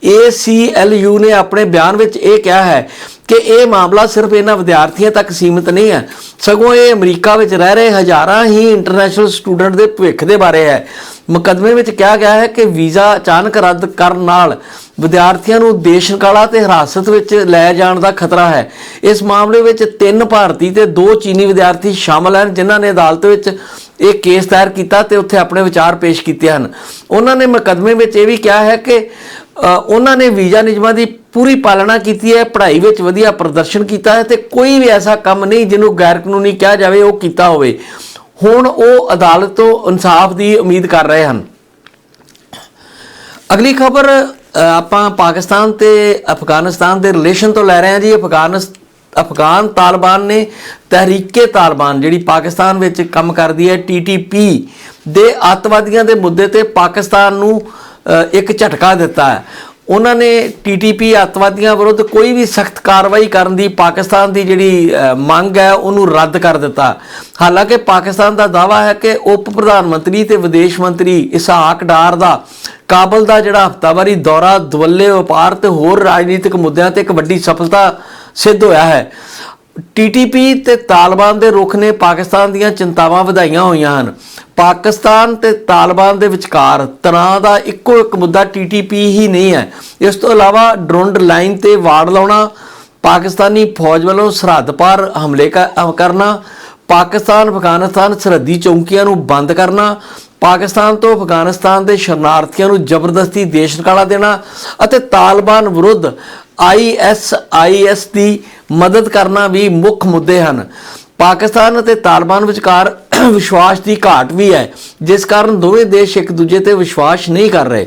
ACLU ਨੇ ਆਪਣੇ ਬਿਆਨ ਵਿੱਚ ਇਹ ਕਿਹਾ ਹੈ ਕਿ ਇਹ ਮਾਮਲਾ ਸਿਰਫ ਇਹਨਾਂ ਵਿਦਿਆਰਥੀਆਂ ਤੱਕ ਸੀਮਿਤ ਨਹੀਂ ਹੈ। ਸਗੋਂ ਇਹ ਅਮਰੀਕਾ ਵਿੱਚ ਰਹਿ ਰਹੇ ਹਜ਼ਾਰਾਂ ਹੀ ਇੰਟਰਨੈਸ਼ਨਲ ਸਟੂਡੈਂਟ ਦੇ ਭਵਿੱਖ ਦੇ ਬਾਰੇ ਹੈ। ਮੁਕੱਦਮੇ ਵਿੱਚ ਕਿਹਾ ਗਿਆ ਹੈ ਕਿ ਵੀਜ਼ਾ ਅਚਾਨਕ ਰੱਦ ਕਰਨ ਨਾਲ ਵਿਦਿਆਰਥੀਆਂ ਨੂੰ ਦੇਸ਼ ਨਿਕਾਲਾ ਤੇ ਹਿਰਾਸਤ ਵਿੱਚ ਲੈ ਜਾਣ ਦਾ ਖਤਰਾ ਹੈ। ਇਸ ਮਾਮਲੇ ਵਿੱਚ ਤਿੰਨ ਭਾਰਤੀ ਤੇ ਦੋ ਚੀਨੀ ਵਿਦਿਆਰਥੀ ਸ਼ਾਮਲ ਹਨ, ਜਿਨ੍ਹਾਂ ਨੇ ਅਦਾਲਤ ਵਿੱਚ ਇਹ ਕੇਸ ਦਾਇਰ ਕੀਤਾ ਤੇ ਉੱਥੇ ਆਪਣੇ ਵਿਚਾਰ ਪੇਸ਼ ਕੀਤੇ ਹਨ। ਉਹਨਾਂ ਨੇ ਮੁਕੱਦਮੇ ਵਿੱਚ ਇਹ ਵੀ ਕਿਹਾ ਹੈ ਕਿ ਉਹਨਾਂ ਨੇ ਵੀਜ਼ਾ ਨਿਯਮਾਂ ਦੀ ਪੂਰੀ ਪਾਲਣਾ ਕੀਤੀ ਹੈ, ਪੜ੍ਹਾਈ ਵਿੱਚ ਵਧੀਆ ਪ੍ਰਦਰਸ਼ਨ ਕੀਤਾ ਹੈ ਤੇ ਕੋਈ ਵੀ ਐਸਾ ਕੰਮ ਨਹੀਂ ਜਿਹਨੂੰ ਗੈਰ ਕਾਨੂੰਨੀ ਕਿਹਾ ਜਾਵੇ, ਉਹ ਕੀਤਾ ਹੋਵੇ। ਹੁਣ ਉਹ ਅਦਾਲਤ ਤੋਂ ਇਨਸਾਫ ਦੀ ਉਮੀਦ ਕਰ ਰਹੇ ਹਨ। ਅਗਲੀ ਖਬਰ ਆਪਾਂ ਪਾਕਿਸਤਾਨ ਤੇ ਅਫਗਾਨਿਸਤਾਨ ਦੇ ਰਿਲੇਸ਼ਨ ਤੋਂ ਲੈ ਰਹੇ ਹਾਂ ਜੀ। ਅਫਗਾਨਿਸ ਅਫਗਾਨ ਤਾਲਿਬਾਨ ਨੇ ਤਹਿਰੀਕੇ ਤਾਲਿਬਾਨ, ਜਿਹੜੀ ਪਾਕਿਸਤਾਨ ਵਿੱਚ ਕੰਮ ਕਰਦੀ ਹੈ ਟੀਟੀਪੀ ਦੇ ਅੱਤਵਾਦੀਆਂ ਦੇ ਮੁੱਦੇ ਤੇ ਪਾਕਿਸਤਾਨ ਨੂੰ ਇੱਕ ਝਟਕਾ ਦਿੱਤਾ ਹੈ। ਉਹਨਾਂ ਨੇ ਟੀਟੀਪੀ ਅੱਤਵਾਦੀਆਂ ਵਿਰੁੱਧ ਕੋਈ ਵੀ ਸਖਤ ਕਾਰਵਾਈ ਕਰਨ ਦੀ ਪਾਕਿਸਤਾਨ ਦੀ ਜਿਹੜੀ ਮੰਗ ਹੈ, ਉਹਨੂੰ ਰੱਦ ਕਰ ਦਿੱਤਾ। ਹਾਲਾਂਕਿ ਪਾਕਿਸਤਾਨ ਦਾ ਦਾਵਾ ਹੈ ਕਿ ਉਪ ਪ੍ਰਧਾਨ ਮੰਤਰੀ ਤੇ ਵਿਦੇਸ਼ ਮੰਤਰੀ ਇਸਾਕ ਡਾਰ ਦਾ ਕਾਬਲ ਦਾ ਜਿਹੜਾ ਹਫ਼ਤਾਵਾਰੀ ਦੌਰਾ ਦਵੱਲੇ ਵਪਾਰ ਤੇ ਹੋਰ ਰਾਜਨੀਤਿਕ ਮੁੱਦਿਆਂ ਤੇ ਇੱਕ ਵੱਡੀ ਸਫਲਤਾ ਸਿੱਧ ਹੋਇਆ ਹੈ। ਟੀਟੀਪੀ ਤੇ ਤਾਲਿਬਾਨ ਦੇ ਰੁਖ ਨੇ ਪਾਕਿਸਤਾਨ ਦੀਆਂ ਚਿੰਤਾਵਾਂ ਵਧਾਈਆਂ ਹੋਈਆਂ ਹਨ। ਪਾਕਿਸਤਾਨ ਤੇ ਤਾਲਿਬਾਨ ਦੇ ਵਿਚਕਾਰ ਤਣਾਅ ਦਾ ਇੱਕੋ ਇੱਕ ਮੁੱਦਾ ਟੀਟੀਪੀ ਹੀ ਨਹੀਂ ਹੈ। ਇਸ ਤੋਂ ਇਲਾਵਾ ਡਰੋਨਡ ਲਾਈਨ ਤੇ ਵਾੜ ਲਾਉਣਾ, ਪਾਕਿਸਤਾਨੀ ਫੌਜ ਵੱਲੋਂ ਸਰਹੱਦ ਪਾਰ ਹਮਲੇ ਕਰਨਾ ਪਾਕਿਸਤਾਨ, ਅਫਗਾਨਿਸਤਾਨ ਸਰਹੱਦੀ ਚੌਂਕੀਆਂ ਨੂੰ ਬੰਦ ਕਰਨਾ, ਪਾਕਿਸਤਾਨ ਤੋਂ ਅਫਗਾਨਿਸਤਾਨ ਦੇ ਸ਼ਰਨਾਰਥੀਆਂ ਨੂੰ ਜ਼ਬਰਦਸਤੀ ਦੇਸ਼ ਨਿਕਾਲਾ ਦੇਣਾ ਅਤੇ ਤਾਲਿਬਾਨ ਵਿਰੁੱਧ ਆਈਐਸਆਈਐਸ ਦੀ ਮਦਦ ਕਰਨਾ ਵੀ ਮੁੱਖ ਮੁੱਦੇ ਹਨ। ਪਾਕਿਸਤਾਨ ਅਤੇ ਤਾਲਿਬਾਨ ਵਿਚਕਾਰ ਵਿਸ਼ਵਾਸ ਦੀ ਘਾਟ ਵੀ ਹੈ, ਜਿਸ ਕਾਰਨ ਦੋਵੇਂ ਦੇਸ਼ ਇੱਕ ਦੂਜੇ ਤੇ ਵਿਸ਼ਵਾਸ ਨਹੀਂ ਕਰ ਰਹੇ।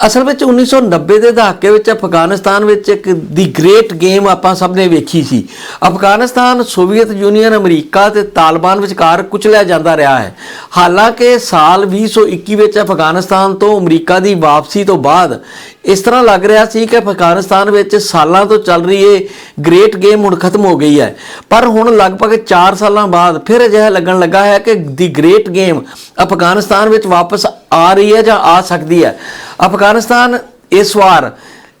ਅਸਲ ਵਿੱਚ 1990 ਦੇ ਦਹਾਕੇ ਵਿੱਚ ਅਫਗਾਨਿਸਤਾਨ ਵਿੱਚ ਇੱਕ ਦੀ ਗ੍ਰੇਟ ਗੇਮ ਆਪਾਂ ਸਭ ਨੇ ਵੇਖੀ ਸੀ। ਅਫਗਾਨਿਸਤਾਨ, ਸੋਵੀਅਤ ਯੂਨੀਅਨ, ਅਮਰੀਕਾ ਤੇ ਤਾਲਿਬਾਨ ਵਿਚਕਾਰ ਕੁਚਲਿਆ ਜਾਂਦਾ ਰਿਹਾ ਹੈ। ਹਾਲਾਂਕਿ ਸਾਲ 2021 ਵਿੱਚ ਅਫਗਾਨਿਸਤਾਨ ਤੋਂ ਅਮਰੀਕਾ ਦੀ ਵਾਪਸੀ ਤੋਂ ਬਾਅਦ ਇਸ ਤਰ੍ਹਾਂ ਲੱਗ ਰਿਹਾ ਸੀ ਕਿ ਅਫਗਾਨਿਸਤਾਨ ਵਿੱਚ ਸਾਲਾਂ ਤੋਂ ਚੱਲ ਰਹੀ ਇਹ ਗ੍ਰੇਟ ਗੇਮ ਹੁਣ ਖਤਮ ਹੋ ਗਈ ਹੈ। ਪਰ ਹੁਣ ਲਗਭਗ 4 ਸਾਲਾਂ ਬਾਅਦ ਫਿਰ ਅਜਿਹਾ ਲੱਗਣ ਲੱਗਾ ਹੈ ਕਿ ਦੀ ਗ੍ਰੇਟ ਗੇਮ ਅਫਗਾਨਿਸਤਾਨ ਵਿੱਚ ਵਾਪਸ ਆ ਰਹੀ ਹੈ ਜਾਂ ਆ ਸਕਦੀ ਹੈ। ਅਫਗਾਨਿਸਤਾਨ ਇਸ ਵਾਰ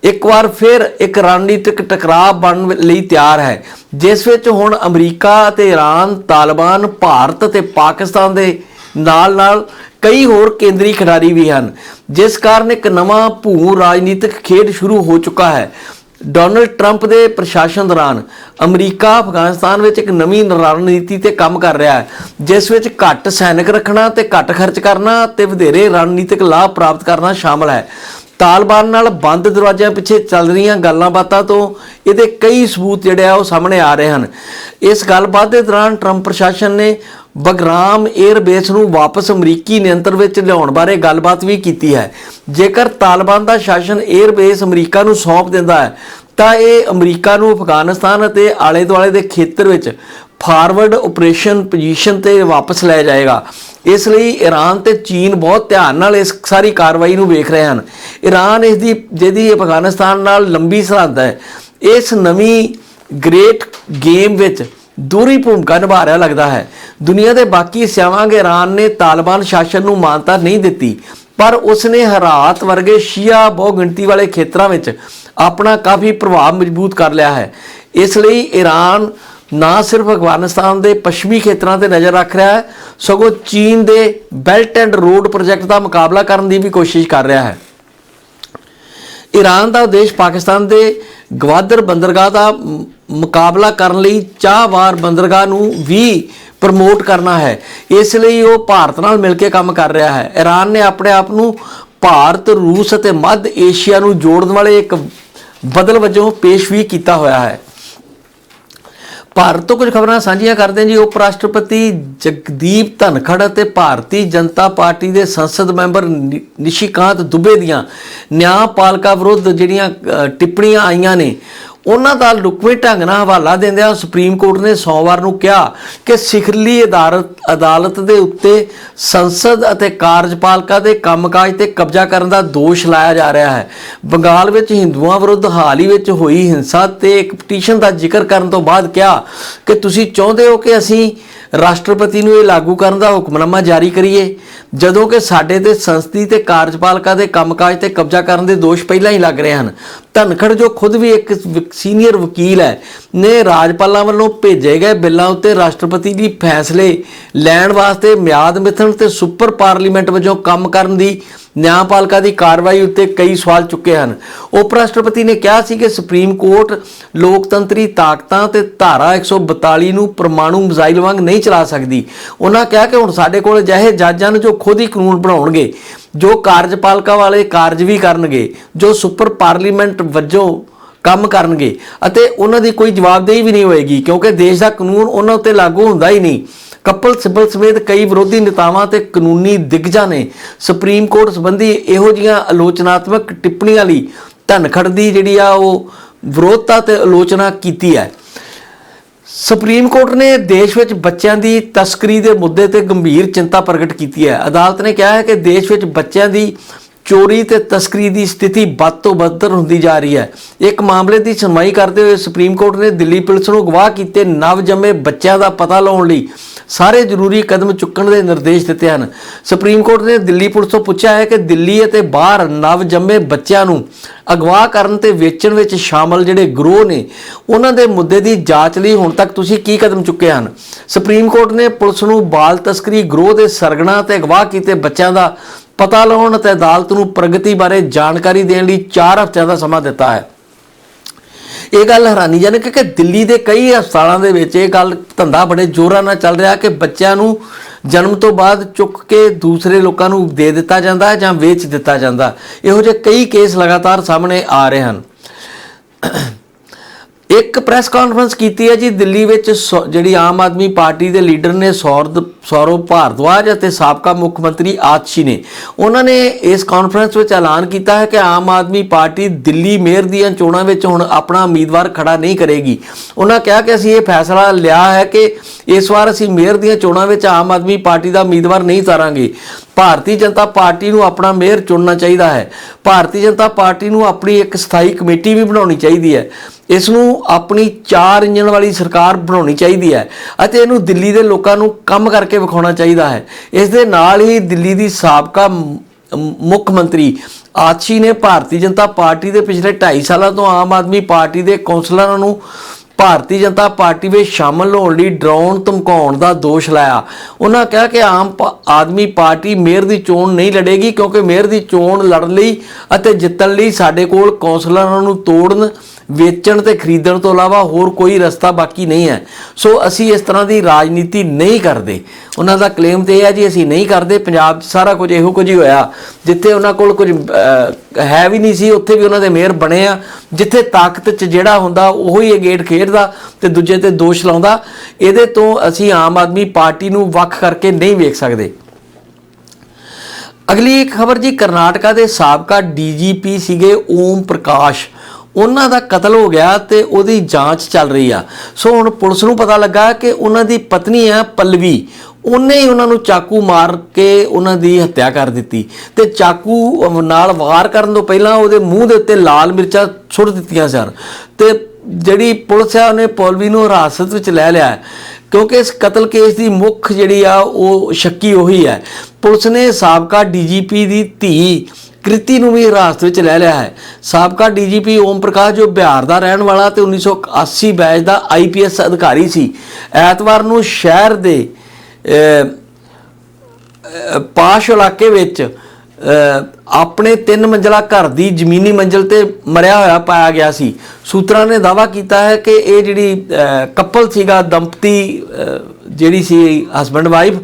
ਇੱਕ ਵਾਰ ਫਿਰ ਇੱਕ ਰਣਨੀਤਿਕ ਟਕਰਾਅ ਬਣਨ ਲਈ ਤਿਆਰ ਹੈ, ਜਿਸ ਵਿੱਚ ਹੁਣ ਅਮਰੀਕਾ ਅਤੇ ਈਰਾਨ ਤਾਲਿਬਾਨ, ਭਾਰਤ ਅਤੇ ਪਾਕਿਸਤਾਨ ਦੇ ਨਾਲ-ਨਾਲ ਕਈ ਹੋਰ ਕੇਂਦਰੀ ਖਿਡਾਰੀ ਵੀ ਹਨ। ਜਿਸ ਕਾਰਨ ਇੱਕ ਨਵਾਂ ਭੂ ਰਾਜਨੀਤਿਕ ਖੇਡ ਸ਼ੁਰੂ ਹੋ ਚੁੱਕਾ ਹੈ। ਡੋਨਲਡ ਟਰੰਪ ਦੇ ਪ੍ਰਸ਼ਾਸਨ ਦੌਰਾਨ ਅਮਰੀਕਾ, ਅਫਗਾਨਿਸਤਾਨ ਵਿੱਚ ਇੱਕ ਨਵੀਂ ਰਣਨੀਤੀ ਤੇ ਕੰਮ ਕਰ ਰਿਹਾ ਹੈ, ਜਿਸ ਵਿੱਚ ਘੱਟ ਸੈਨਿਕ ਰੱਖਣਾ ਤੇ ਘੱਟ ਖਰਚ ਕਰਨਾ ਤੇ ਵਧੇਰੇ ਰਣਨੀਤਿਕ ਲਾਭ ਪ੍ਰਾਪਤ ਕਰਨਾ ਸ਼ਾਮਲ ਹੈ। ਤਾਲਿਬਾਨ ਨਾਲ ਬੰਦ ਦਰਵਾਜ਼ਿਆਂ ਪਿੱਛੇ ਚੱਲ ਰਹੀਆਂ ਗੱਲਾਂ ਬਾਤਾਂ ਤੋਂ ਇਹਦੇ ਕਈ ਸਬੂਤ ਜਿਹੜੇ ਆ ਉਹ ਸਾਹਮਣੇ ਆ ਰਹੇ ਹਨ। ਇਸ ਗੱਲਬਾਤ ਦੇ ਦੌਰਾਨ ਟਰੰਪ ਪ੍ਰਸ਼ਾਸਨ ਨੇ ਬਗਰਾਮ 에ਅਰਬੇਸ ਨੂੰ ਵਾਪਸ ਅਮਰੀਕੀ ਨਿਯੰਤਰਣ ਵਿੱਚ ਲਿਆਉਣ ਬਾਰੇ ਗੱਲਬਾਤ ਵੀ ਕੀਤੀ ਹੈ। ਜੇਕਰ ਤਾਲਿਬਾਨ ਦਾ ਸ਼ਾਸਨ 에ਅਰਬੇਸ ਅਮਰੀਕਾ ਨੂੰ ਸੌਂਪ ਦਿੰਦਾ ਹੈ ਤਾਂ ਇਹ ਅਮਰੀਕਾ ਨੂੰ ਅਫਗਾਨਿਸਤਾਨ ਅਤੇ ਆਲੇ ਦੁਆਲੇ ਦੇ ਖੇਤਰ ਵਿੱਚ ਫਾਰਵਰਡ ਆਪਰੇਸ਼ਨ ਪੋਜੀਸ਼ਨ ਤੇ ਵਾਪਸ ਲੈ ਜਾਏਗਾ। ਇਸ ਲਈ ਈਰਾਨ ਤੇ ਚੀਨ ਬਹੁਤ ਧਿਆਨ ਨਾਲ ਇਸ ਸਾਰੀ ਕਾਰਵਾਈ ਨੂੰ ਵੇਖ ਰਹੇ ਹਨ। ਈਰਾਨ ਇਸ ਦੀ, ਜਿਹਦੀ ਅਫਗਾਨਿਸਤਾਨ ਨਾਲ ਲੰਬੀ ਸਰਹੱਦ ਹੈ, ਇਸ ਨਵੀਂ ਗ੍ਰੇਟ ਗੇਮ ਵਿੱਚ ਦੂਰੀ ਭੂਮਿਕਾ ਨਿਭਾ ਰਿਹਾ ਲੱਗਦਾ ਹੈ। ਦੁਨੀਆ ਦੇ ਬਾਕੀ ਹਿੱਸਿਆਂ ਈਰਾਨ ਨੇ ਤਾਲਿਬਾਨ ਸ਼ਾਸਨ ਨੂੰ ਮਾਨਤਾ ਨਹੀਂ ਦਿੱਤੀ, ਪਰ ਉਸ ਨੇ ਹਰਾਤ ਵਰਗੇ ਸ਼ੀਆ ਬਹੁਗਿਣਤੀ ਵਾਲੇ ਖੇਤਰਾਂ ਵਿੱਚ ਆਪਣਾ ਕਾਫੀ ਪ੍ਰਭਾਵ ਮਜ਼ਬੂਤ ਕਰ ਲਿਆ ਹੈ। ਇਸ ਲਈ ਈਰਾਨ ਨਾ ਸਿਰਫ ਅਫਗਾਨਿਸਤਾਨ ਦੇ ਪੱਛਮੀ ਖੇਤਰਾਂ ਤੇ ਨਜ਼ਰ ਰੱਖ ਰਿਹਾ ਹੈ, ਸਗੋਂ ਚੀਨ ਦੇ ਬੈਲਟ ਐਂਡ ਰੋਡ ਪ੍ਰੋਜੈਕਟ ਦਾ ਮੁਕਾਬਲਾ ਕਰਨ ਦੀ ਵੀ ਕੋਸ਼ਿਸ਼ ਕਰ ਰਿਹਾ ਹੈ। ਈਰਾਨ ਦਾ ਉਦੇਸ਼ ਪਾਕਿਸਤਾਨ ਦੇ ਗਵਾਦਰ ਬੰਦਰਗਾਹ ਦਾ ਮੁਕਾਬਲਾ ਕਰਨ ਲਈ ਚਾਹਵਾਰ ਬੰਦਰਗਾਹ ਨੂੰ ਵੀ ਪ੍ਰਮੋਟ ਕਰਨਾ ਹੈ। ਇਸ ਲਈ ਉਹ ਭਾਰਤ ਨਾਲ ਮਿਲ ਕੇ ਕੰਮ ਕਰ ਰਿਹਾ ਹੈ। ਈਰਾਨ ਨੇ ਆਪਣੇ ਆਪ ਨੂੰ ਭਾਰਤ, ਰੂਸ ਅਤੇ ਮੱਧ ਏਸ਼ੀਆ ਨੂੰ ਜੋੜਨ ਵਾਲੇ ਇੱਕ ਬਦਲ ਵਜੋਂ ਪੇਸ਼ ਵੀ ਕੀਤਾ ਹੋਇਆ ਹੈ। ਭਾਰਤ ਤੋਂ ਕੁਝ ਖਬਰਾਂ ਸਾਂਝੀਆਂ ਕਰਦੇ ਹਾਂ ਜੀ। ਉਪ ਰਾਸ਼ਟਰਪਤੀ ਜਗਦੀਪ ਧਨਖੜ ਅਤੇ ਭਾਰਤੀ ਜਨਤਾ ਪਾਰਟੀ ਦੇ ਸੰਸਦ ਮੈਂਬਰ ਨਿ- ਨਿਸ਼ੀਕਾਂਤ ਦੁਬੇ ਦੀਆਂ ਨਿਆਂਪਾਲਕਾ ਵਿਰੁੱਧ ਜਿਹੜੀਆਂ ਟਿੱਪਣੀਆਂ ਆਈਆਂ ਨੇ ਉਹਨਾਂ ਦਾ ਲੁਕਵੇਂ ਢੰਗ ਨਾਲ ਹਵਾਲਾ ਦਿੰਦਿਆਂ ਸੁਪਰੀਮ ਕੋਰਟ ਨੇ ਸੋਮਵਾਰ ਨੂੰ ਕਿਹਾ ਕਿ ਸਿਖਰਲੀ ਅਦਾਲਤ ਅਦਾਲਤ ਦੇ ਉੱਤੇ ਸੰਸਦ ਅਤੇ ਕਾਰਜਪਾਲਿਕਾ ਦੇ ਕੰਮਕਾਜ ਤੇ ਕਬਜ਼ਾ ਕਰਨ ਦਾ ਦੋਸ਼ ਲਾਇਆ ਜਾ ਰਿਹਾ ਹੈ। ਬੰਗਾਲ ਵਿੱਚ ਹਿੰਦੂਆਂ ਵਿਰੁੱਧ ਹਾਲ ਹੀ ਵਿੱਚ ਹੋਈ ਹਿੰਸਾ ਤੇ ਇੱਕ ਪਟੀਸ਼ਨ ਦਾ ਜ਼ਿਕਰ ਕਰਨ ਤੋਂ ਬਾਅਦ ਕਿਹਾ ਕਿ ਤੁਸੀਂ ਚਾਹੁੰਦੇ ਹੋ ਕਿ ਅਸੀਂ ਰਾਸ਼ਟਰਪਤੀ ਨੂੰ ਇਹ ਲਾਗੂ ਕਰਨ ਦਾ ਹੁਕਮਨਾਮਾ ਜਾਰੀ ਕਰੀਏ। ਜਦੋਂ ਕਿ ਸਾਡੇ ਤੇ ਸੰਸਦੀ ਤੇ ਕਾਰਜਪਾਲਿਕਾ ਦੇ ਕੰਮਕਾਜ ਤੇ ਕਬਜ਼ਾ ਕਰਨ ਦੇ ਦੋਸ਼ ਪਹਿਲਾਂ ਹੀ ਲੱਗ ਰਹੇ ਹਨ। ਧਨਖੜ, ਜੋ ਖੁਦ ਵੀ ਇੱਕ ਵ- ਸੀਨੀਅਰ ਵਕੀਲ ਹੈ, ਨੇ ਰਾਜਪਾਲਾਂ ਵੱਲੋਂ ਭੇਜੇ ਗਏ ਬਿੱਲਾਂ ਉੱਤੇ ਰਾਸ਼ਟਰਪਤੀ ਦੀ ਫੈਸਲੇ ਲੈਣ ਵਾਸਤੇ ਮਿਆਦ ਮਿਥਣ ਤੇ ਸੁਪਰ ਪਾਰਲੀਮੈਂਟ ਵਜੋਂ ਕੰਮ ਕਰਨ ਦੀ ਨਿਆਂਪਾਲਿਕਾ ਦੀ ਕਾਰਵਾਈ ਉੱਤੇ ਕਈ ਸਵਾਲ ਚੁੱਕੇ ਹਨ। ਉਪ ਰਾਸ਼ਟਰਪਤੀ ਨੇ ਕਿਹਾ ਸੀ ਕਿ ਸੁਪਰੀਮ ਕੋਰਟ ਲੋਕਤੰਤਰੀ ਤਾਕਤਾਂ ਤੇ ਧਾਰਾ 142 ਨੂੰ ਪਰਮਾਣੂ ਮਿਜ਼ਾਈਲ ਵਾਂਗ ਨਹੀਂ ਚਲਾ ਸਕਦੀ। ਉਹਨਾਂ ਕਿਹਾ ਕਿ ਹੁਣ ਸਾਡੇ ਕੋਲ ਅਜਿਹੇ ਜੱਜ ਹਨ ਜੋ ਖੁਦ ਹੀ ਕਾਨੂੰਨ ਬਣਾਉਣਗੇ ਜੋ ਕਾਰਜਪਾਲਿਕਾ ਵਾਲੇ ਕਾਰਜ ਵੀ ਕਰਨਗੇ, ਜੋ ਸੁਪਰ ਪਾਰਲੀਮੈਂਟ ਵਜੋਂ ਕੰਮ ਕਰਨਗੇ, ਅਤੇ ਉਹਨਾਂ ਦੀ ਕੋਈ ਜਵਾਬਦੇਹੀ ਵੀ ਨਹੀਂ ਹੋਏਗੀ, ਕਿਉਂਕਿ ਦੇਸ਼ ਦਾ ਕਾਨੂੰਨ ਉਹਨਾਂ ਉੱਤੇ ਲਾਗੂ ਹੁੰਦਾ ਹੀ ਨਹੀਂ। ਕਪਲ ਸਿੱਬਲ ਸਮੇਤ ਕਈ ਵਿਰੋਧੀ ਨੇਤਾਵਾਂ ਤੇ ਕਾਨੂੰਨੀ ਦਿਗਜਾਂ ਨੇ ਸੁਪਰੀਮ ਕੋਰਟ ਸੰਬੰਧੀ ਇਹੋ ਜੀਆਂ ਆਲੋਚਨਾਤਮਕ ਟਿੱਪਣੀਆਂ ਲਈ ਧਨਖੜ ਦੀ ਜਿਹੜੀ ਆ ਉਹ ਵਿਰੋਧਤਾ ਤੇ ਆਲੋਚਨਾ ਕੀਤੀ ਹੈ। ਸੁਪਰੀਮ ਕੋਰਟ ਨੇ ਦੇਸ਼ ਵਿੱਚ ਬੱਚਿਆਂ ਦੀ ਤਸਕਰੀ ਦੇ ਮੁੱਦੇ ਤੇ ਗੰਭੀਰ ਚਿੰਤਾ ਪ੍ਰਗਟ ਕੀਤੀ ਹੈ। ਅਦਾਲਤ ਨੇ ਕਿਹਾ ਹੈ ਕਿ ਦੇਸ਼ ਵਿੱਚ ਬੱਚਿਆਂ ਦੀ ਚੋਰੀ ਤੇ ਤਸਕਰੀ ਦੀ ਸਥਿਤੀ ਵੱਧ ਤੋਂ ਬਦਤਰ ਹੁੰਦੀ ਜਾ ਰਹੀ ਹੈ। ਇੱਕ ਮਾਮਲੇ ਦੀ ਸੁਣਵਾਈ ਕਰਦੇ ਹੋਏ ਸੁਪਰੀਮ ਕੋਰਟ ਨੇ ਦਿੱਲੀ ਪੁਲਿਸ ਨੂੰ ਗਵਾਹ ਕੀਤੇ ਨਵਜੰਮੇ ਬੱਚਿਆਂ ਦਾ ਪਤਾ ਲਾਉਣ ਲਈ ਸਾਰੇ ਜ਼ਰੂਰੀ ਕਦਮ ਚੁੱਕਣ ਦੇ ਨਿਰਦੇਸ਼ ਦਿੱਤੇ ਹਨ। ਸੁਪਰੀਮ ਕੋਰਟ ਨੇ ਦਿੱਲੀ ਪੁਲਿਸ ਤੋਂ ਪੁੱਛਿਆ ਹੈ ਕਿ ਦਿੱਲੀ ਅਤੇ ਬਾਹਰ ਨਵਜੰਮੇ ਬੱਚਿਆਂ ਨੂੰ ਅਗਵਾ ਕਰਨ ਤੇ ਵੇਚਣ ਵਿੱਚ ਸ਼ਾਮਲ ਜਿਹੜੇ ਗਰੋਹ ਨੇ, ਉਹਨਾਂ ਦੇ ਮੁੱਦੇ ਦੀ ਜਾਂਚ ਲਈ ਹੁਣ ਤੱਕ ਤੁਸੀਂ ਕੀ ਕਦਮ ਚੁੱਕੇ ਹਨ? ਸੁਪਰੀਮ ਕੋਰਟ ਨੇ ਪੁਲਿਸ ਨੂੰ ਬਾਲ ਤਸਕਰੀ ਗਰੋਹ ਦੇ ਸਰਗਣਾ ਤੇ ਅਗਵਾ ਕੀਤੇ ਬੱਚਿਆਂ ਦਾ ਪਤਾ ਲਾਉਣ ਅਤੇ ਅਦਾਲਤ ਨੂੰ ਪ੍ਰਗਤੀ ਬਾਰੇ ਜਾਣਕਾਰੀ ਦੇਣ ਲਈ 4 ਹਫ਼ਤਿਆਂ ਦਾ ਸਮਾਂ ਦਿੱਤਾ ਹੈ। ਇਹ ਗੱਲ ਹੈਰਾਨੀਜਨਕ ਹੈ ਕਿ ਦਿੱਲੀ ਦੇ ਕਈ ਹਸਪਤਾਲਾਂ ਦੇ ਵਿੱਚ ਇਹ ਗੱਲ ਧੰਦਾ ਬੜੇ ਜ਼ੋਰਾਂ ਨਾਲ ਚੱਲ ਰਿਹਾ ਕਿ ਬੱਚਿਆਂ ਨੂੰ ਜਨਮ ਤੋਂ ਬਾਅਦ ਚੁੱਕ ਕੇ ਦੂਸਰੇ ਲੋਕਾਂ ਨੂੰ ਦੇ ਦਿੱਤਾ ਜਾਂਦਾ ਹੈ ਜਾਂ ਵੇਚ ਦਿੱਤਾ ਜਾਂਦਾ ਇਹੋ ਜਿਹੇ ਕਈ ਕੇਸ ਲਗਾਤਾਰ ਸਾਹਮਣੇ ਆ ਰਹੇ ਹਨ। ਇੱਕ ਪ੍ਰੈਸ ਕਾਨਫਰੰਸ ਕੀਤੀ ਹੈ ਜੀ, ਦਿੱਲੀ ਵਿੱਚ ਸੌ- ਜਿਹੜੀ ਆਮ ਆਦਮੀ ਪਾਰਟੀ ਦੇ ਲੀਡਰ ਨੇ ਸੌਰਦ, ਸੌਰਵ ਭਾਰਦਵਾਜ ਅਤੇ ਸਾਬਕਾ ਮੁੱਖ ਮੰਤਰੀ ਆਤਸ਼ੀ ਨੇ। ਉਹਨਾਂ ਨੇ ਇਸ ਕਾਨਫਰੰਸ ਵਿੱਚ ਐਲਾਨ ਕੀਤਾ ਹੈ ਕਿ ਆਮ ਆਦਮੀ ਪਾਰਟੀ ਦਿੱਲੀ ਮੇਅਰ ਦੀਆਂ ਚੋਣਾਂ ਵਿੱਚ ਹੁਣ ਆਪਣਾ ਉਮੀਦਵਾਰ ਖੜਾ ਨਹੀਂ ਕਰੇਗੀ। ਉਹਨਾਂ ਕਿਹਾ ਕਿ ਅਸੀਂ ਇਹ ਫੈਸਲਾ ਲਿਆ ਹੈ ਕਿ ਇਸ ਵਾਰ ਅਸੀਂ ਮੇਅਰ ਦੀਆਂ ਚੋਣਾਂ ਵਿੱਚ ਆਮ ਆਦਮੀ ਪਾਰਟੀ ਦਾ ਉਮੀਦਵਾਰ ਨਹੀਂ ਤਾਰਾਂਗੇ ਭਾਰਤੀ ਜਨਤਾ ਪਾਰਟੀ ਨੂੰ ਆਪਣਾ ਮੇਅਰ ਚੁਣਨਾ ਚਾਹੀਦਾ ਹੈ। ਭਾਰਤੀ ਜਨਤਾ ਪਾਰਟੀ ਨੂੰ ਆਪਣੀ ਇੱਕ ਸਥਾਈ ਕਮੇਟੀ ਵੀ ਬਣਾਉਣੀ ਚਾਹੀਦੀ ਹੈ। ਇਸ ਨੂੰ ਆਪਣੀ ਚਾਰ ਇੰਜਣ ਵਾਲੀ ਸਰਕਾਰ ਬਣਾਉਣੀ ਚਾਹੀਦੀ ਹੈ ਅਤੇ ਇਹਨੂੰ ਦਿੱਲੀ ਦੇ ਲੋਕਾਂ ਨੂੰ ਕੰਮ ਕਰਕੇ ਵਿਖਾਉਣਾ ਚਾਹੀਦਾ ਹੈ। ਇਸ ਦੇ ਨਾਲ ਹੀ ਦਿੱਲੀ ਦੀ ਸਾਬਕਾ ਮੁੱਖ ਮੰਤਰੀ ਆਤਸ਼ੀ ਨੇ ਭਾਰਤੀ ਜਨਤਾ ਪਾਰਟੀ ਦੇ ਪਿਛਲੇ 2.5 ਸਾਲਾਂ ਤੋਂ ਆਮ ਆਦਮੀ ਪਾਰਟੀ ਦੇ ਕੌਂਸਲਰਾਂ ਨੂੰ ਭਾਰਤੀ ਜਨਤਾ ਪਾਰਟੀ ਵਿੱਚ ਸ਼ਾਮਲ ਹੋਣ ਲਈ ਡਰਾਉਣ, ਧਮਕਾਉਣ ਦਾ ਦੋਸ਼ ਲਾਇਆ। ਉਹਨਾਂ ਕਿਹਾ ਕਿ ਆਮ ਆਦਮੀ ਪਾਰਟੀ ਮੇਅਰ ਦੀ ਚੋਣ ਨਹੀਂ ਲੜੇਗੀ ਕਿਉਂਕਿ ਮੇਅਰ ਦੀ ਚੋਣ ਲੜਨ ਲਈ ਅਤੇ ਜਿੱਤਣ ਲਈ ਸਾਡੇ ਕੋਲ ਕੌਂਸਲਰਾਂ ਨੂੰ ਤੋੜਨ ਵੇਚਣ ਤੇ ਖਰੀਦਣ ਤੋਂ ਇਲਾਵਾ ਹੋਰ ਕੋਈ ਰਸਤਾ ਬਾਕੀ ਨਹੀਂ ਹੈ। ਸੋ ਅਸੀਂ ਇਸ ਤਰ੍ਹਾਂ ਦੀ ਰਾਜਨੀਤੀ ਨਹੀਂ ਕਰਦੇ। ਉਹਨਾਂ ਦਾ ਕਲੇਮ ਤੇ ਇਹ ਹੈ ਜੀ, ਅਸੀਂ ਨਹੀਂ ਕਰਦੇ। ਪੰਜਾਬ 'ਚ ਸਾਰਾ ਕੁਝ ਇਹੋ ਕੁਝ ਹੀ ਹੋਇਆ। ਜਿੱਥੇ ਉਹਨਾਂ ਕੋਲ ਕੁਝ ਹੈ ਵੀ ਨਹੀਂ ਸੀ, ਉੱਥੇ ਵੀ ਉਹਨਾਂ ਦੇ ਮੇਅਰ ਬਣੇ ਆ। ਜਿੱਥੇ ਤਾਕਤ 'ਚ ਜਿਹੜਾ ਹੁੰਦਾ, ਉਹੀ ਇਹ ਗੇਟ ਖੇਡਦਾ ਤੇ ਦੂਜੇ ਤੇ ਦੋਸ਼ ਲਾਉਂਦਾ। ਇਹਦੇ ਤੋਂ ਅਸੀਂ ਆਮ ਆਦਮੀ ਪਾਰਟੀ ਨੂੰ ਵੱਖ ਕਰਕੇ ਨਹੀਂ ਵੇਖ ਸਕਦੇ। ਅਗਲੀ ਇੱਕ ਖਬਰ ਜੀ, ਕਰਨਾਟਕਾ ਦੇ ਸਾਬਕਾ ਡੀਜੀਪੀ ਸੀਗੇ ਓਮ ਪ੍ਰਕਾਸ਼। ਉਹਨਾਂ ਦਾ ਕਤਲ ਹੋ ਗਿਆ ਤੇ ਉਹਦੀ ਜਾਂਚ ਚੱਲ ਰਹੀ ਆ। ਸੋ ਹੁਣ ਪੁਲਿਸ ਨੂੰ ਪਤਾ ਲੱਗਾ ਕਿ ਉਹਨਾਂ ਦੀ ਪਤਨੀ ਆ ਪਲਵੀ। ਉਹਨੇ ਹੀ ਉਹਨਾਂ ਨੂੰ ਚਾਕੂ ਮਾਰ ਕੇ ਉਹਨਾਂ ਦੀ ਹੱਤਿਆ ਕਰ ਦਿੱਤੀ ਤੇ ਚਾਕੂ ਨਾਲ ਵਾਰ ਕਰਨ ਤੋਂ ਪਹਿਲਾਂ ਉਹਦੇ ਮੂੰਹ ਦੇ ਉੱਤੇ ਲਾਲ ਮਿਰਚਾਂ ਸੁੱਟ ਦਿੱਤੀਆਂ ਸਰ। ਤੇ ਜਿਹੜੀ ਪੁਲਿਸ ਆ, ਉਹਨੇ ਪੌਲਵੀ ਨੂੰ ਹਿਰਾਸਤ ਵਿੱਚ ਲੈ ਲਿਆ ਕਿਉਂਕਿ ਇਸ ਕਤਲ ਕੇਸ ਦੀ ਮੁੱਖ ਜਿਹੜੀ ਆ, ਉਹ ਸ਼ੱਕੀ ਉਹੀ ਹੈ। ਪੁਲਿਸ ਨੇ ਸਾਬਕਾ ਡੀਜੀਪੀ ਦੀ ਧੀ ਕ੍ਰਿਤੀ ਨੂੰ ਵੀ ਹਿਰਾਸਤ ਵਿੱਚ ਲੈ ਲਿਆ ਹੈ ਸਾਬਕਾ ਡੀਜੀਪੀ ਓਮ ਪ੍ਰਕਾਸ਼ ਜੋ ਬਿਹਾਰ ਦਾ ਰਹਿਣ ਵਾਲਾ ਤੇ 1980 ਬੈਚ ਦਾ ਆਈਪੀਐਸ ਅਧਿਕਾਰੀ ਸੀ ਐਤਵਾਰ ਨੂੰ ਸ਼ਹਿਰ ਦੇ ਪਾਸ਼ ਇਲਾਕੇ ਵਿੱਚ ਆਪਣੇ ਤਿੰਨ ਮੰਜ਼ਲਾ ਘਰ ਦੀ ਜ਼ਮੀਨੀ ਮੰਜ਼ਲ ਤੇ ਮਰਿਆ ਹੋਇਆ ਪਾਇਆ ਗਿਆ ਸੀ ਸੂਤਰਾਂ ਨੇ ਦਾਵਾ ਕੀਤਾ ਹੈ ਕਿ ਇਹ ਜਿਹੜੀ ਕਪਲ ਸੀਗਾ ਦੰਪਤੀ ਜਿਹੜੀ ਸੀ ਹਸਬੰਡ ਵਾਈਫ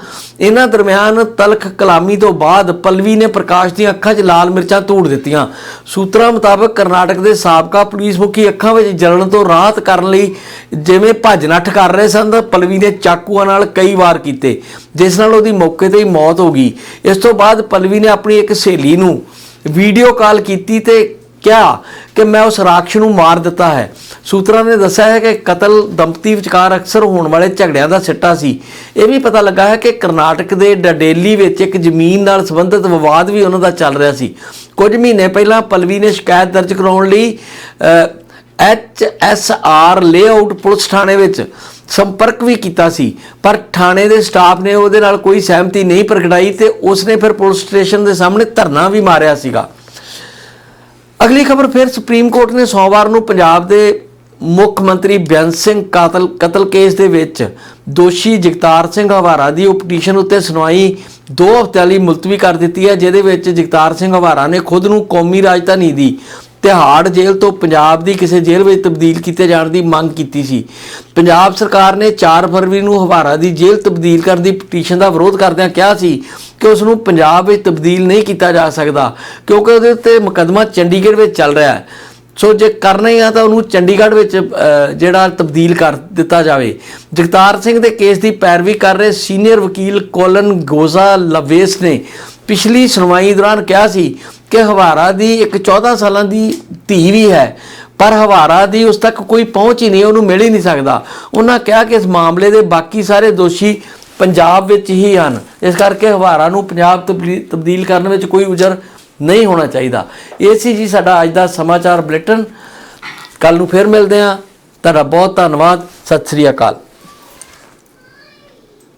ਇਹਨਾਂ ਦਰਮਿਆਨ ਤਲਖ ਕਲਾਮੀ ਤੋਂ ਬਾਅਦ ਪਲਵੀ ਨੇ ਪ੍ਰਕਾਸ਼ ਦੀਆਂ ਅੱਖਾਂ 'ਚ ਲਾਲ ਮਿਰਚਾਂ ਧੂੜ ਦਿੱਤੀਆਂ। ਸੂਤਰਾਂ ਮੁਤਾਬਕ ਕਰਨਾਟਕ ਦੇ ਸਾਬਕਾ ਪੁਲਿਸ ਮੁਖੀ ਅੱਖਾਂ ਵਿੱਚ ਜਲਣ ਤੋਂ ਰਾਹਤ ਕਰਨ ਲਈ ਜਿਵੇਂ ਭੱਜ ਨੱਠ ਕਰ ਰਹੇ ਸਨ ਤਾਂ ਪਲਵੀ ਨੇ ਚਾਕੂਆਂ ਨਾਲ ਕਈ ਵਾਰ ਕੀਤੇ, ਜਿਸ ਨਾਲ ਉਹਦੀ ਮੌਕੇ ਤੇ ਹੀ ਮੌਤ ਹੋ ਗਈ। ਇਸ ਤੋਂ ਬਾਅਦ ਪਲਵੀ ਨੇ ਆਪਣੀ ਇੱਕ ਸਹੇਲੀ ਨੂੰ ਵੀਡੀਓ ਕਾਲ ਕੀਤੀ ਤੇ ਕਿਹਾ ਕਿ ਮੈਂ ਉਸ ਰਾਖਸ਼ ਨੂੰ ਮਾਰ ਦਿੱਤਾ ਹੈ। ਸੂਤਰਾਂ ਨੇ ਦੱਸਿਆ ਹੈ ਕਿ ਕਤਲ ਦੰਪਤੀ ਵਿਚਕਾਰ ਅਕਸਰ ਹੋਣ ਵਾਲੇ ਝਗੜਿਆਂ ਦਾ ਸਿੱਟਾ ਸੀ। ਇਹ ਵੀ ਪਤਾ ਲੱਗਾ ਹੈ ਕਿ ਕਰਨਾਟਕ ਦੇ ਡਡੇਲੀ ਵਿੱਚ ਇੱਕ ਜ਼ਮੀਨ ਨਾਲ ਸੰਬੰਧਿਤ ਵਿਵਾਦ ਵੀ ਉਹਨਾਂ ਦਾ ਚੱਲ ਰਿਹਾ ਸੀ। ਕੁਝ ਮਹੀਨੇ ਪਹਿਲਾਂ ਪਲਵੀ ਨੇ ਸ਼ਿਕਾਇਤ ਦਰਜ ਕਰਾਉਣ ਲਈ H S R layout police ਥਾਣੇ ਵਿੱਚ ਸੰਪਰਕ ਵੀ ਕੀਤਾ ਸੀ। ਪਰ ਥਾਣੇ ਦੇ ਸਟਾਫ ਨੇ ਉਹਦੇ ਨਾਲ ਕੋਈ ਸਹਿਮਤੀ ਨਹੀਂ ਪ੍ਰਗਟਾਈ ਤੇ ਉਸਨੇ ਫਿਰ ਪੁਲਿਸ ਸਟੇਸ਼ਨ ਦੇ ਸਾਹਮਣੇ ਧਰਨਾ ਵੀ ਮਾਰਿਆ ਸੀਗਾ। ਅਗਲੀ ਖਬਰ ਫਿਰ ਸੁਪਰੀਮ ਕੋਰਟ ਨੇ ਸੋਮਵਾਰ ਨੂੰ ਪੰਜਾਬ ਦੇ ਮੁੱਖ ਮੰਤਰੀ ਬੇਅੰਤ ਸਿੰਘ ਕਾਤਲ ਕਤਲ ਕੇਸ ਦੇ ਵਿੱਚ ਦੋਸ਼ੀ ਜਗਤਾਰ ਸਿੰਘ ਹਵਾਰਾ ਦੀ ਉਹ ਪਟੀਸ਼ਨ ਉੱਤੇ ਸੁਣਵਾਈ 2 ਹਫ਼ਤਿਆਂ ਲਈ ਮੁਲਤਵੀ ਕਰ ਦਿੱਤੀ ਹੈ, ਜਿਹਦੇ ਵਿੱਚ ਜਗਤਾਰ ਸਿੰਘ ਹਵਾਰਾ ਨੇ ਖੁਦ ਨੂੰ ਕੌਮੀ ਰਾਜਧਾਨੀ ਦੀ ਤਿਹਾੜ ਜੇਲ੍ਹ ਤੋਂ ਪੰਜਾਬ ਦੀ ਕਿਸੇ ਜੇਲ੍ਹ ਵਿੱਚ ਤਬਦੀਲ ਕੀਤੇ ਜਾਣ ਦੀ ਮੰਗ ਕੀਤੀ ਸੀ। ਪੰਜਾਬ ਸਰਕਾਰ ਨੇ 4 ਫਰਵਰੀ ਨੂੰ ਹਵਾਰਾ ਦੀ ਜੇਲ੍ਹ ਤਬਦੀਲ ਕਰਨ ਦੀ ਪਟੀਸ਼ਨ ਦਾ ਵਿਰੋਧ ਕਰਦਿਆਂ ਕਿਹਾ ਸੀ ਕਿ ਉਸ ਨੂੰ ਪੰਜਾਬ ਵਿੱਚ ਤਬਦੀਲ ਨਹੀਂ ਕੀਤਾ ਜਾ ਸਕਦਾ, ਕਿਉਂਕਿ ਉਹਦੇ ਉੱਤੇ ਮੁਕੱਦਮਾ ਚੰਡੀਗੜ੍ਹ ਵਿੱਚ ਚੱਲ ਰਿਹਾ ਹੈ। ਸੋ ਜੇ ਕਰਨਾ ਹੀ ਆ ਤਾਂ ਉਹਨੂੰ ਚੰਡੀਗੜ੍ਹ ਵਿੱਚ ਜਿਹੜਾ ਤਬਦੀਲ ਕਰ ਦਿੱਤਾ ਜਾਵੇ। ਜਗਤਾਰ ਸਿੰਘ ਦੇ ਕੇਸ ਦੀ ਪੈਰਵੀ ਕਰ ਰਹੇ ਸੀਨੀਅਰ ਵਕੀਲ ਕੋਲਨ ਗੋਜ਼ਾ ਲਵੇਸ ਨੇ ਪਿਛਲੀ ਸੁਣਵਾਈ ਦੌਰਾਨ ਕਿਹਾ ਸੀ ਕਿ ਹਵਾਰਾ ਦੀ ਇੱਕ 14 ਸਾਲਾਂ ਦੀ ਧੀ ਵੀ ਹੈ, ਪਰ ਹਵਾਰਾ ਦੀ ਉਸ ਤੱਕ ਕੋਈ ਪਹੁੰਚ ਹੀ ਨਹੀਂ, ਉਹਨੂੰ ਮਿਲ ਹੀ ਨਹੀਂ ਸਕਦਾ। ਉਹਨਾਂ ਕਿਹਾ ਕਿ ਇਸ ਮਾਮਲੇ ਦੇ ਬਾਕੀ ਸਾਰੇ ਦੋਸ਼ੀ ਪੰਜਾਬ ਵਿੱਚ ਹੀ ਹਨ। ਇਸ ਕਰਕੇ ਹਵਾਰਾ ਨੂੰ ਪੰਜਾਬ ਤਬਦੀ- ਤਬਦੀਲ ਕਰਨ ਵਿੱਚ ਕੋਈ ਉਜਰ ਨਹੀਂ ਹੋਣਾ ਚਾਹੀਦਾ। ਇਹ ਸੀ ਜੀ ਸਾਡਾ ਅੱਜ ਦਾ ਸਮਾਚਾਰ ਬੁਲੇਟਿਨ। ਕੱਲ ਨੂੰ ਫੇਰ ਮਿਲਦੇ ਹਾਂ। ਤੁਹਾਡਾ ਬਹੁਤ ਧੰਨਵਾਦ। ਸਤਿ ਸ੍ਰੀ ਅਕਾਲ।